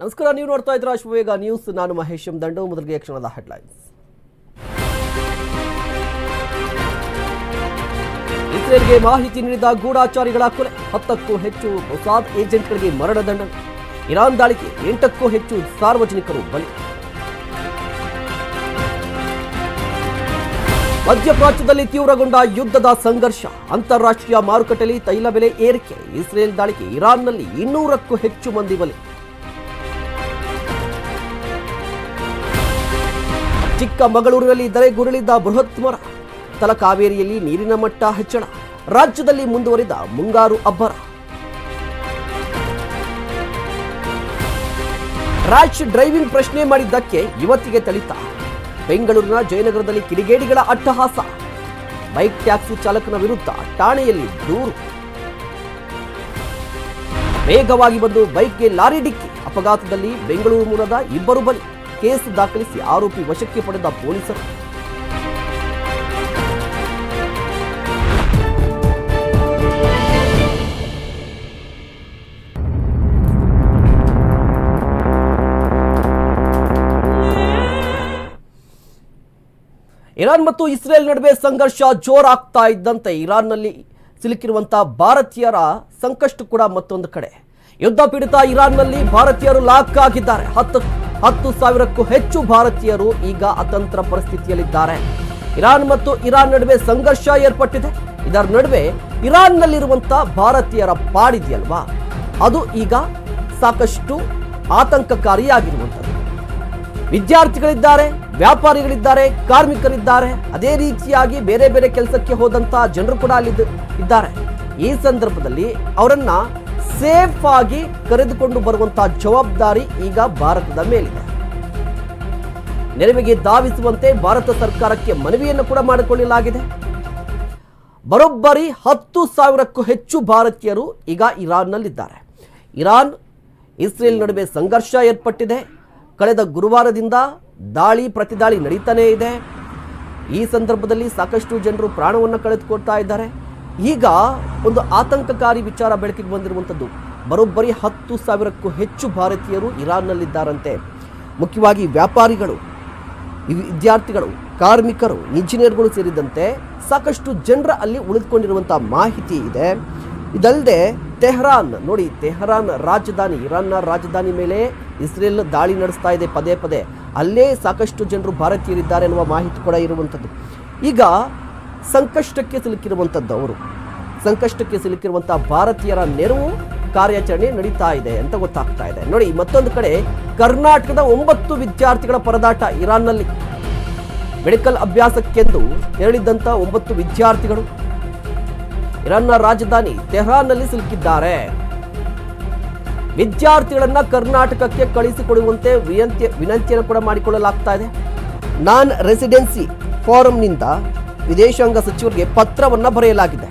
ನಮಸ್ಕಾರ, ನೀವು ನೋಡ್ತಾ ಇದ್ರ ಅಶ್ವವೇಗ ನ್ಯೂಸ್. ನಾನು ಮಹೇಶ್ ದಂಡು ಮೊದಲಿಗೆ ಕ್ಷಣದ ಹೆಡ್ಲೈನ್ಸ್ ಇಸ್ರೇಲ್ಗೆ ಮಾಹಿತಿ ನೀಡಿದ ಗೂಢಾಚಾರಿಗಳ ಕೊಲೆ, ಹತ್ತಕ್ಕೂ ಹೆಚ್ಚು ಮೊಸಾದ್ ಏಜೆಂಟ್ಗಳಿಗೆ ಮರಣದಂಡನೆ ಇರಾನ್ ದಾಳಿಗೆ ಎಂಟಕ್ಕೂ ಹೆಚ್ಚು ಸಾರ್ವಜನಿಕರು ಬಲಿ. ಮಧ್ಯಪ್ರಾಚ್ಯದಲ್ಲಿ ತೀವ್ರಗೊಂಡ ಯುದ್ಧದ ಸಂಘರ್ಷ, ಅಂತಾರಾಷ್ಟ್ರೀಯ ಮಾರುಕಟ್ಟೆಯಲ್ಲಿ ತೈಲ ಬೆಲೆ ಏರಿಕೆ. ಇಸ್ರೇಲ್ ದಾಳಿಗೆ ಇರಾನ್ನಲ್ಲಿ ಇನ್ನೂರಕ್ಕೂ ಹೆಚ್ಚು ಮಂದಿ ಬಲಿ. ಚಿಕ್ಕಮಗಳೂರಿನಲ್ಲಿ ಗುರುಳಿದ್ದ ಬೃಹತ್ ಮರ. ತಲಕಾವೇರಿಯಲ್ಲಿ ನೀರಿನ ಮಟ್ಟ ಹೆಚ್ಚಳ. ರಾಜ್ಯದಲ್ಲಿ ಮುಂದುವರಿದ ಮುಂಗಾರು ಅಬ್ಬರ. ರ್ಯಾಶ್ ಡ್ರೈವಿಂಗ್ ಪ್ರಶ್ನೆ ಮಾಡಿದ್ದಕ್ಕೆ ಯುವತಿಗೆ ಥಳಿತ ಬೆಂಗಳೂರಿನ ಜಯನಗರದಲ್ಲಿ ಕಿಡಿಗೇಡಿಗಳ ಅಟ್ಟಹಾಸ. ಬೈಕ್ ಟ್ಯಾಕ್ಸಿ ಚಾಲಕನ ವಿರುದ್ಧ ಠಾಣೆಯಲ್ಲಿ ದೂರು. ವೇಗವಾಗಿ ಬಂದು ಬೈಕ್ಗೆ ಲಾರಿ ಡಿಕ್ಕಿ. ಅಪಘಾತದಲ್ಲಿ ಬೆಂಗಳೂರು ಮೂಲದ ಇಬ್ಬರು ಬಲಿ. ಕೇಸ್ ದಾಖಲಿಸಿ ಆರೋಪಿ ವಶಕ್ಕೆ ಪಡೆದ ಪೊಲೀಸರು. ಇರಾನ್ ಮತ್ತು ಇಸ್ರೇಲ್ ನಡುವೆ ಸಂಘರ್ಷ ಜೋರಾಗ್ತಾ ಇದ್ದಂತೆ ಇರಾನ್ನಲ್ಲಿ ಸಿಲುಕಿರುವಂತಹ ಭಾರತೀಯರ ಸಂಕಷ್ಟ ಕೂಡ ಮತ್ತೊಂದು ಕಡೆ. ಯುದ್ಧ ಪೀಡಿತ ಇರಾನ್ನಲ್ಲಿ ಭಾರತೀಯರು ಲಾಕ್ ಆಗಿದ್ದಾರೆ. ಹತ್ತು ಹತ್ತು ಸಾವಿರಕ್ಕೂ ಹೆಚ್ಚು ಭಾರತೀಯರು ಈಗ ಅತಂತ್ರ ಪರಿಸ್ಥಿತಿಯಲ್ಲಿದ್ದಾರೆ. ಇರಾನ್ ಮತ್ತು ಇರಾನ್ ನಡುವೆ ಸಂಘರ್ಷ ಏರ್ಪಟ್ಟಿದೆ. ಇದರ ನಡುವೆ ಇರಾನ್ನಲ್ಲಿರುವಂತಹ ಭಾರತೀಯರ ಪಾಡಿದೆಯಲ್ವಾ? ಅದು ಈಗ ಸಾಕಷ್ಟು ಆತಂಕಕಾರಿಯಾಗಿರುವಂಥದ್ದು. ವಿದ್ಯಾರ್ಥಿಗಳಿದ್ದಾರೆ, ವ್ಯಾಪಾರಿಗಳಿದ್ದಾರೆ, ಕಾರ್ಮಿಕರಿದ್ದಾರೆ. ಅದೇ ರೀತಿಯಾಗಿ ಬೇರೆ ಬೇರೆ ಕೆಲಸಕ್ಕೆ ಹೋದಂತಹ ಜನರು ಕೂಡ ಅಲ್ಲಿ ಇದ್ದಾರೆ. ಈ ಸಂದರ್ಭದಲ್ಲಿ ಅವರನ್ನ ಸೇಫ್ ಆಗಿ ಕರೆದುಕೊಂಡು ಬರುವಂತಹ ಜವಾಬ್ದಾರಿ ಈಗ ಭಾರತದ ಮೇಲಿದೆ. ನೆರವಿಗೆ ಧಾವಿಸುವಂತೆ ಭಾರತ ಸರ್ಕಾರಕ್ಕೆ ಮನವಿಯನ್ನು ಕೂಡ ಮಾಡಿಕೊಳ್ಳಲಾಗಿದೆ. ಬರೋಬ್ಬರಿ ಹತ್ತು ಸಾವಿರಕ್ಕೂ ಹೆಚ್ಚು ಭಾರತೀಯರು ಈಗ ಇರಾನ್ನಲ್ಲಿದ್ದಾರೆ. ಇರಾನ್, ಇಸ್ರೇಲ್ ನಡುವೆ ಸಂಘರ್ಷ ಏರ್ಪಟ್ಟಿದೆ. ಕಳೆದ ಗುರುವಾರದಿಂದ ದಾಳಿ ಪ್ರತಿದಾಳಿ ನಡೀತಾನೇ ಇದೆ. ಈ ಸಂದರ್ಭದಲ್ಲಿ ಸಾಕಷ್ಟು ಜನರು ಪ್ರಾಣವನ್ನು ಕಳೆದುಕೊಳ್ತಾ ಇದ್ದಾರೆ. ಈಗ ಒಂದು ಆತಂಕಕಾರಿ ವಿಚಾರ ಬೆಳಕಿಗೆ ಬಂದಿರುವಂಥದ್ದು. ಬರೋಬ್ಬರಿ ಹತ್ತು ಸಾವಿರಕ್ಕೂ ಹೆಚ್ಚು ಭಾರತೀಯರು ಇರಾನ್ನಲ್ಲಿದ್ದಾರಂತೆ. ಮುಖ್ಯವಾಗಿ ವ್ಯಾಪಾರಿಗಳು ವಿದ್ಯಾರ್ಥಿಗಳು, ಕಾರ್ಮಿಕರು, ಇಂಜಿನಿಯರ್ಗಳು ಸೇರಿದಂತೆ ಸಾಕಷ್ಟು ಜನರ ಅಲ್ಲಿ ಉಳಿದುಕೊಂಡಿರುವಂಥ ಮಾಹಿತಿ ಇದೆ. ಇದಲ್ಲದೆ ತೆಹರಾನ್, ನೋಡಿ ತೆಹರಾನ್ ರಾಜಧಾನಿ, ಇರಾನ್ನ ರಾಜಧಾನಿ ಮೇಲೆ ಇಸ್ರೇಲ್ ದಾಳಿ ನಡೆಸ್ತಾ ಇದೆ ಪದೇ ಪದೇ. ಅಲ್ಲೇ ಸಾಕಷ್ಟು ಜನರು ಭಾರತೀಯರಿದ್ದಾರೆ ಎನ್ನುವ ಮಾಹಿತಿ ಕೂಡ ಇರುವಂಥದ್ದು. ಈಗ ಸಂಕಷ್ಟಕ್ಕೆ ಸಿಲುಕಿರುವಂಥದ್ದವರು ಸಂಕಷ್ಟಕ್ಕೆ ಸಿಲುಕಿರುವಂಥ ಭಾರತೀಯರ ನೆರವು ಕಾರ್ಯಾಚರಣೆ ನಡೀತಾ ಇದೆ ಅಂತ ಗೊತ್ತಾಗ್ತಾ ಇದೆ. ನೋಡಿ, ಮತ್ತೊಂದು ಕಡೆ ಕರ್ನಾಟಕದ ಒಂಬತ್ತು ವಿದ್ಯಾರ್ಥಿಗಳ ಪರದಾಟ ಇರಾನ್ನಲ್ಲಿ. ಮೆಡಿಕಲ್ ಅಭ್ಯಾಸಕ್ಕೆಂದು ತೆರಳಿದ್ದಂಥ ಒಂಬತ್ತು ವಿದ್ಯಾರ್ಥಿಗಳು ಇರಾನ್ನ ರಾಜಧಾನಿ ತೆಹ್ರಾನ್ನಲ್ಲಿ ಸಿಲುಕಿದ್ದಾರೆ. ವಿದ್ಯಾರ್ಥಿಗಳನ್ನ ಕರ್ನಾಟಕಕ್ಕೆ ಕಳಿಸಿಕೊಡುವಂತೆ ವಿನಂತಿ, ವಿನಂತಿಯನ್ನು ಕೂಡ ಮಾಡಿಕೊಳ್ಳಲಾಗ್ತಾ ಇದೆ. ನಾನ್ ರೆಸಿಡೆನ್ಸಿ ಫಾರಂನಿಂದ ವಿದೇಶಾಂಗ ಸಚಿವರಿಗೆ ಪತ್ರವನ್ನು ಬರೆಯಲಾಗಿದೆ.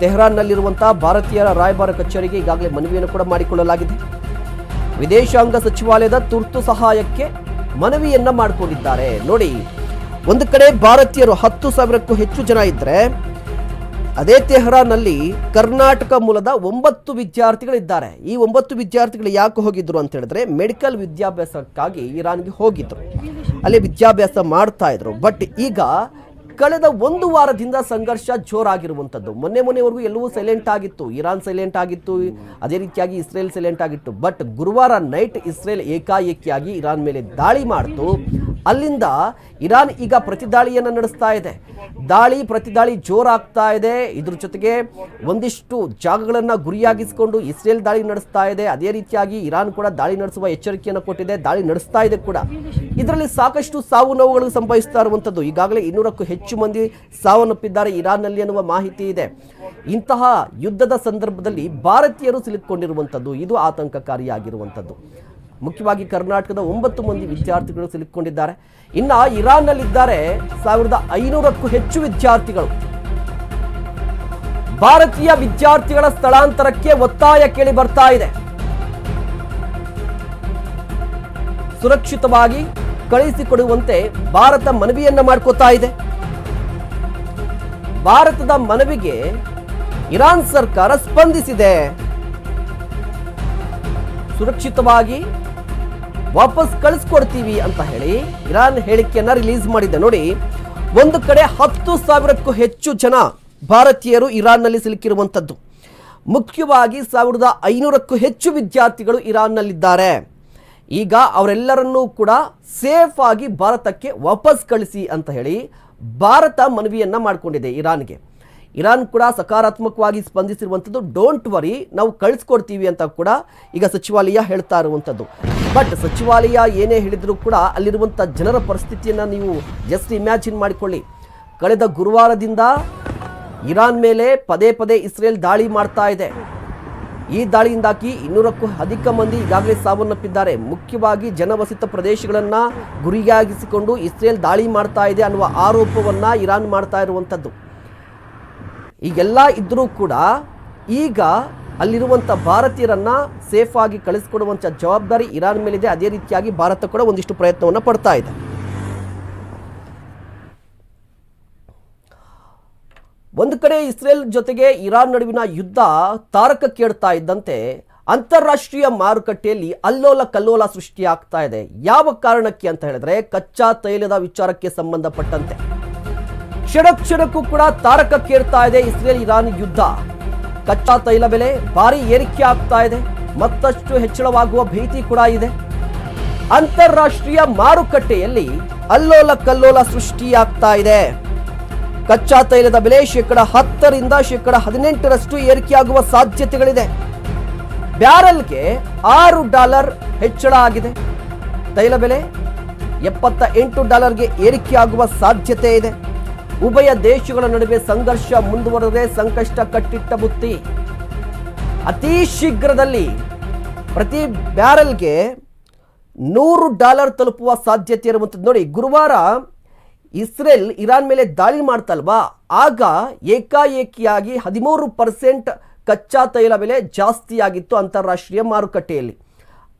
ತೆಹರಾನ್ನಲ್ಲಿರುವಂತಹ ಭಾರತೀಯರ ರಾಯಭಾರ ಕಚೇರಿಗೆ ಈಗಾಗಲೇ ಮನವಿಯನ್ನು ಕೂಡ ಮಾಡಿಕೊಳ್ಳಲಾಗಿದೆ. ವಿದೇಶಾಂಗ ಸಚಿವಾಲಯದ ತುರ್ತು ಸಹಾಯಕ್ಕೆ ಮನವಿಯನ್ನ ಮಾಡಿಕೊಂಡಿದ್ದಾರೆ. ನೋಡಿ, ಒಂದು ಕಡೆ ಭಾರತೀಯರು ಹತ್ತು ಸಾವಿರಕ್ಕೂ ಹೆಚ್ಚು ಜನ ಇದ್ರೆ, ಅದೇ ತೆಹರಾನ್ನಲ್ಲಿ ಕರ್ನಾಟಕ ಮೂಲದ ಒಂಬತ್ತು ವಿದ್ಯಾರ್ಥಿಗಳಿದ್ದಾರೆ. ಈ ಒಂಬತ್ತು ವಿದ್ಯಾರ್ಥಿಗಳು ಯಾಕೆ ಹೋಗಿದ್ರು ಅಂತ ಹೇಳಿದ್ರೆ, ಮೆಡಿಕಲ್ ವಿದ್ಯಾಭ್ಯಾಸಕ್ಕಾಗಿ ಇರಾನ್ಗೆ ಹೋಗಿದ್ರು. ಅಲ್ಲಿ ವಿದ್ಯಾಭ್ಯಾಸ ಮಾಡ್ತಾ ಇದ್ರು. ಬಟ್ ಈಗ ಕಳೆದ ಒಂದು ವಾರದಿಂದ ಸಂಘರ್ಷ ಜೋರಾಗಿರುವಂಥದ್ದು. ಮೊನ್ನೆ ಮೊನ್ನೆವರೆಗೂ ಎಲ್ಲವೂ ಸೈಲೆಂಟ್ ಆಗಿತ್ತು. ಇರಾನ್ ಸೈಲೆಂಟ್ ಆಗಿತ್ತು. ಅದೇ ರೀತಿಯಾಗಿ ಇಸ್ರೇಲ್ ಸೈಲೆಂಟ್ ಆಗಿತ್ತು. ಬಟ್ ಗುರುವಾರ ನೈಟ್ ಇಸ್ರೇಲ್ ಏಕಾಏಕಿಯಾಗಿ ಇರಾನ್ ಮೇಲೆ ದಾಳಿ ಮಾಡ್ತು. ಅಲ್ಲಿಂದ ಇರಾನ್ ಈಗ ಪ್ರತಿದಾಳಿಯನ್ನು ನಡೆಸ್ತಾ ಇದೆ. ದಾಳಿ, ಪ್ರತಿದಾಳಿ ಜೋರಾಗ್ತಾ ಇದೆ. ಇದ್ರ ಜೊತೆಗೆ ಒಂದಿಷ್ಟು ಜಾಗಗಳನ್ನು ಗುರಿಯಾಗಿಸಿಕೊಂಡು ಇಸ್ರೇಲ್ ದಾಳಿ ನಡೆಸ್ತಾ ಇದೆ. ಅದೇ ರೀತಿಯಾಗಿ ಇರಾನ್ ಕೂಡ ದಾಳಿ ನಡೆಸುವ ಎಚ್ಚರಿಕೆಯನ್ನು ಕೊಟ್ಟಿದೆ. ದಾಳಿ ನಡೆಸ್ತಾ ಇದೆ ಕೂಡ. ಇದರಲ್ಲಿ ಸಾಕಷ್ಟು ಸಾವು ನೋವುಗಳು ಸಂಭವಿಸ್ತಾ ಇರುವಂಥದ್ದು. ಈಗಾಗಲೇ ಇನ್ನೂರಕ್ಕೂ ಹೆಚ್ಚು ಮಂದಿ ಸಾವನ್ನಪ್ಪಿದ್ದಾರೆ ಇರಾನ್ನಲ್ಲಿ ಎನ್ನುವ ಮಾಹಿತಿ ಇದೆ. ಇಂತಹ ಯುದ್ಧದ ಸಂದರ್ಭದಲ್ಲಿ ಭಾರತೀಯರು ಸಿಲುಕೊಂಡಿರುವಂಥದ್ದು ಇದು ಆತಂಕಕಾರಿಯಾಗಿರುವಂಥದ್ದು. ಮುಖ್ಯವಾಗಿ ಕರ್ನಾಟಕದ ಒಂಬತ್ತು ಮಂದಿ ವಿದ್ಯಾರ್ಥಿಗಳು ಸಿಲುಕೊಂಡಿದ್ದಾರೆ ಇನ್ನು ಇರಾನ್ನಲ್ಲಿದ್ದಾರೆ ಸಾವಿರದ ಐನೂರಕ್ಕೂ ಹೆಚ್ಚು ವಿದ್ಯಾರ್ಥಿಗಳು. ಭಾರತೀಯ ವಿದ್ಯಾರ್ಥಿಗಳ ಸ್ಥಳಾಂತರಕ್ಕೆ ಒತ್ತಾಯ ಕೇಳಿ ಬರ್ತಾ ಇದೆ. ಸುರಕ್ಷಿತವಾಗಿ ಕಳಿಸಿಕೊಡುವಂತೆ ಭಾರತ ಮನವಿಯನ್ನ ಮಾಡ್ಕೋತಾ ಇದೆ. ಭಾರತದ ಮನವಿಗೆ ಇರಾನ್ ಸರ್ಕಾರ ಸ್ಪಂದಿಸಿದೆ. ಸುರಕ್ಷಿತವಾಗಿ ವಾಪಸ್ ಕಳಿಸ್ಕೊಡ್ತೀವಿ ಅಂತ ಹೇಳಿ ಇರಾನ್ ಹೇಳಿಕೆಯನ್ನ ರಿಲೀಸ್ ಮಾಡಿದೆ. ನೋಡಿ, ಒಂದು ಕಡೆ ಹತ್ತು ಸಾವಿರಕ್ಕೂ ಹೆಚ್ಚು ಜನ ಭಾರತೀಯರು ಇರಾನ್ನಲ್ಲಿ ಸಿಲುಕಿರುವಂಥದ್ದು. ಮುಖ್ಯವಾಗಿ ಸಾವಿರದ ಐನೂರಕ್ಕೂ ಹೆಚ್ಚು ವಿದ್ಯಾರ್ಥಿಗಳು ಇರಾನ್ನಲ್ಲಿದ್ದಾರೆ. ಈಗ ಅವರೆಲ್ಲರನ್ನೂ ಕೂಡ ಸೇಫ್ ಆಗಿ ಭಾರತಕ್ಕೆ ವಾಪಸ್ ಕಳಿಸಿ ಅಂತ ಹೇಳಿ ಭಾರತ ಮನವಿಯನ್ನು ಮಾಡಿಕೊಂಡಿದೆ ಇರಾನ್ಗೆ. ಇರಾನ್ ಕೂಡ ಸಕಾರಾತ್ಮಕವಾಗಿ ಸ್ಪಂದಿಸಿರುವಂಥದ್ದು ಡೋಂಟ್ ವರಿ ನಾವು ಕಳಿಸ್ಕೊಡ್ತೀವಿ ಅಂತ ಕೂಡ ಈಗ ಸಚಿವಾಲಯ ಹೇಳ್ತಾ ಇರುವಂಥದ್ದು. ಬಟ್ ಸಚಿವಾಲಯ ಏನೇ ಹೇಳಿದರೂ ಕೂಡ ಅಲ್ಲಿರುವಂಥ ಜನರ ಪರಿಸ್ಥಿತಿಯನ್ನು ನೀವು ಜಸ್ಟ್ ಇಮ್ಯಾಜಿನ್ ಮಾಡಿಕೊಳ್ಳಿ. ಕಳೆದ ಗುರುವಾರದಿಂದ ಇರಾನ್ ಮೇಲೆ ಪದೇ ಪದೇ ಇಸ್ರೇಲ್ ದಾಳಿ ಮಾಡ್ತಾ ಇದೆ. ಈ ದಾಳಿಯಿಂದಾಗಿ ಇನ್ನೂರಕ್ಕೂ ಅಧಿಕ ಮಂದಿ ಈಗಾಗಲೇ ಸಾವನ್ನಪ್ಪಿದ್ದಾರೆ. ಮುಖ್ಯವಾಗಿ ಜನವಸಿತ ಪ್ರದೇಶಗಳನ್ನು ಗುರಿಯಾಗಿಸಿಕೊಂಡು ಇಸ್ರೇಲ್ ದಾಳಿ ಮಾಡ್ತಾ ಇದೆ ಅನ್ನುವ ಆರೋಪವನ್ನು ಇರಾನ್ ಮಾಡ್ತಾ ಇರುವಂಥದ್ದು ಈಗೆಲ್ಲ ಇದ್ದರೂ ಕೂಡ ಈಗ ಅಲ್ಲಿರುವಂಥ ಭಾರತೀಯರನ್ನು ಸೇಫಾಗಿ ಕಳಿಸ್ಕೊಡುವಂಥ ಜವಾಬ್ದಾರಿ ಇರಾನ್ ಮೇಲಿದೆ. ಅದೇ ರೀತಿಯಾಗಿ ಭಾರತ ಕೂಡ ಒಂದಿಷ್ಟು ಪ್ರಯತ್ನವನ್ನು ಪಡ್ತಾ ಇದೆ. ಒಂದು ಕಡೆ ಇಸ್ರೇಲ್ ಜೊತೆಗೆ ಇರಾನ್ ನಡುವಿನ ಯುದ್ಧ ತಾರಕಕ್ಕೇಳ್ತಾ ಇದ್ದಂತೆ ಅಂತಾರಾಷ್ಟ್ರೀಯ ಮಾರುಕಟ್ಟೆಯಲ್ಲಿ ಅಲ್ಲೋಲ ಕಲ್ಲೋಲ ಸೃಷ್ಟಿಯಾಗ್ತಾ ಇದೆ. ಯಾವ ಕಾರಣಕ್ಕೆ ಅಂತ ಹೇಳಿದ್ರೆ ಕಚ್ಚಾ ತೈಲದ ವಿಚಾರಕ್ಕೆ ಸಂಬಂಧಪಟ್ಟಂತೆ. ಕ್ಷಣ ಕ್ಷಣಕ್ಕೂ ಕೂಡ ತಾರಕಕ್ಕೇರ್ತಾ ಇದೆ ಇಸ್ರೇಲ್ ಇರಾನ್ ಯುದ್ಧ. ಕಚ್ಚಾ ತೈಲ ಬೆಲೆ ಭಾರಿ ಏರಿಕೆ ಆಗ್ತಾ ಇದೆ. ಮತ್ತಷ್ಟು ಹೆಚ್ಚಳವಾಗುವ ಭೀತಿ ಕೂಡ ಇದೆ. ಅಂತಾರಾಷ್ಟ್ರೀಯ ಮಾರುಕಟ್ಟೆಯಲ್ಲಿ ಅಲ್ಲೋಲ ಕಲ್ಲೋಲ ಸೃಷ್ಟಿಯಾಗ್ತಾ ಇದೆ. ಕಚ್ಚಾ ತೈಲದ ಬೆಲೆ ಶೇಕಡ ಹತ್ತರಿಂದ ಶೇಕಡ ಹದಿನೆಂಟರಷ್ಟು ಏರಿಕೆಯಾಗುವ ಸಾಧ್ಯತೆಗಳಿದೆ. ಬ್ಯಾರಲ್ಗೆ ಆರು ಡಾಲರ್ ಹೆಚ್ಚಳ ಆಗಿದೆ. ತೈಲ ಬೆಲೆ ಎಪ್ಪತ್ತ ಎಂಟು ಡಾಲರ್ಗೆ ಏರಿಕೆಯಾಗುವ ಸಾಧ್ಯತೆ ಇದೆ. ಉಭಯ ದೇಶಗಳ ನಡುವೆ ಸಂಘರ್ಷ ಮುಂದುವರೆದರೆ ಸಂಕಷ್ಟ ಕಟ್ಟಿಟ್ಟ ಬುತ್ತಿ. ಅತಿ ಶೀಘ್ರದಲ್ಲಿ ಪ್ರತಿ ಬ್ಯಾರಲ್ಗೆ ನೂರು ಡಾಲರ್ ತಲುಪುವ ಸಾಧ್ಯತೆ ಇರುವಂಥದ್ದು ನೋಡಿ, ಗುರುವಾರ ಇಸ್ರೇಲ್ ಇರಾನ್ ಮೇಲೆ ದಾಳಿ ಮಾಡ್ತಲ್ವಾ? ಆಗ ಏಕಾಏಕಿಯಾಗಿ ಹದಿಮೂರು ಪರ್ಸೆಂಟ್ ಕಚ್ಚಾ ತೈಲ ಬೆಲೆ ಜಾಸ್ತಿಯಾಗಿತ್ತು ಅಂತಾರಾಷ್ಟ್ರೀಯ ಮಾರುಕಟ್ಟೆಯಲ್ಲಿ.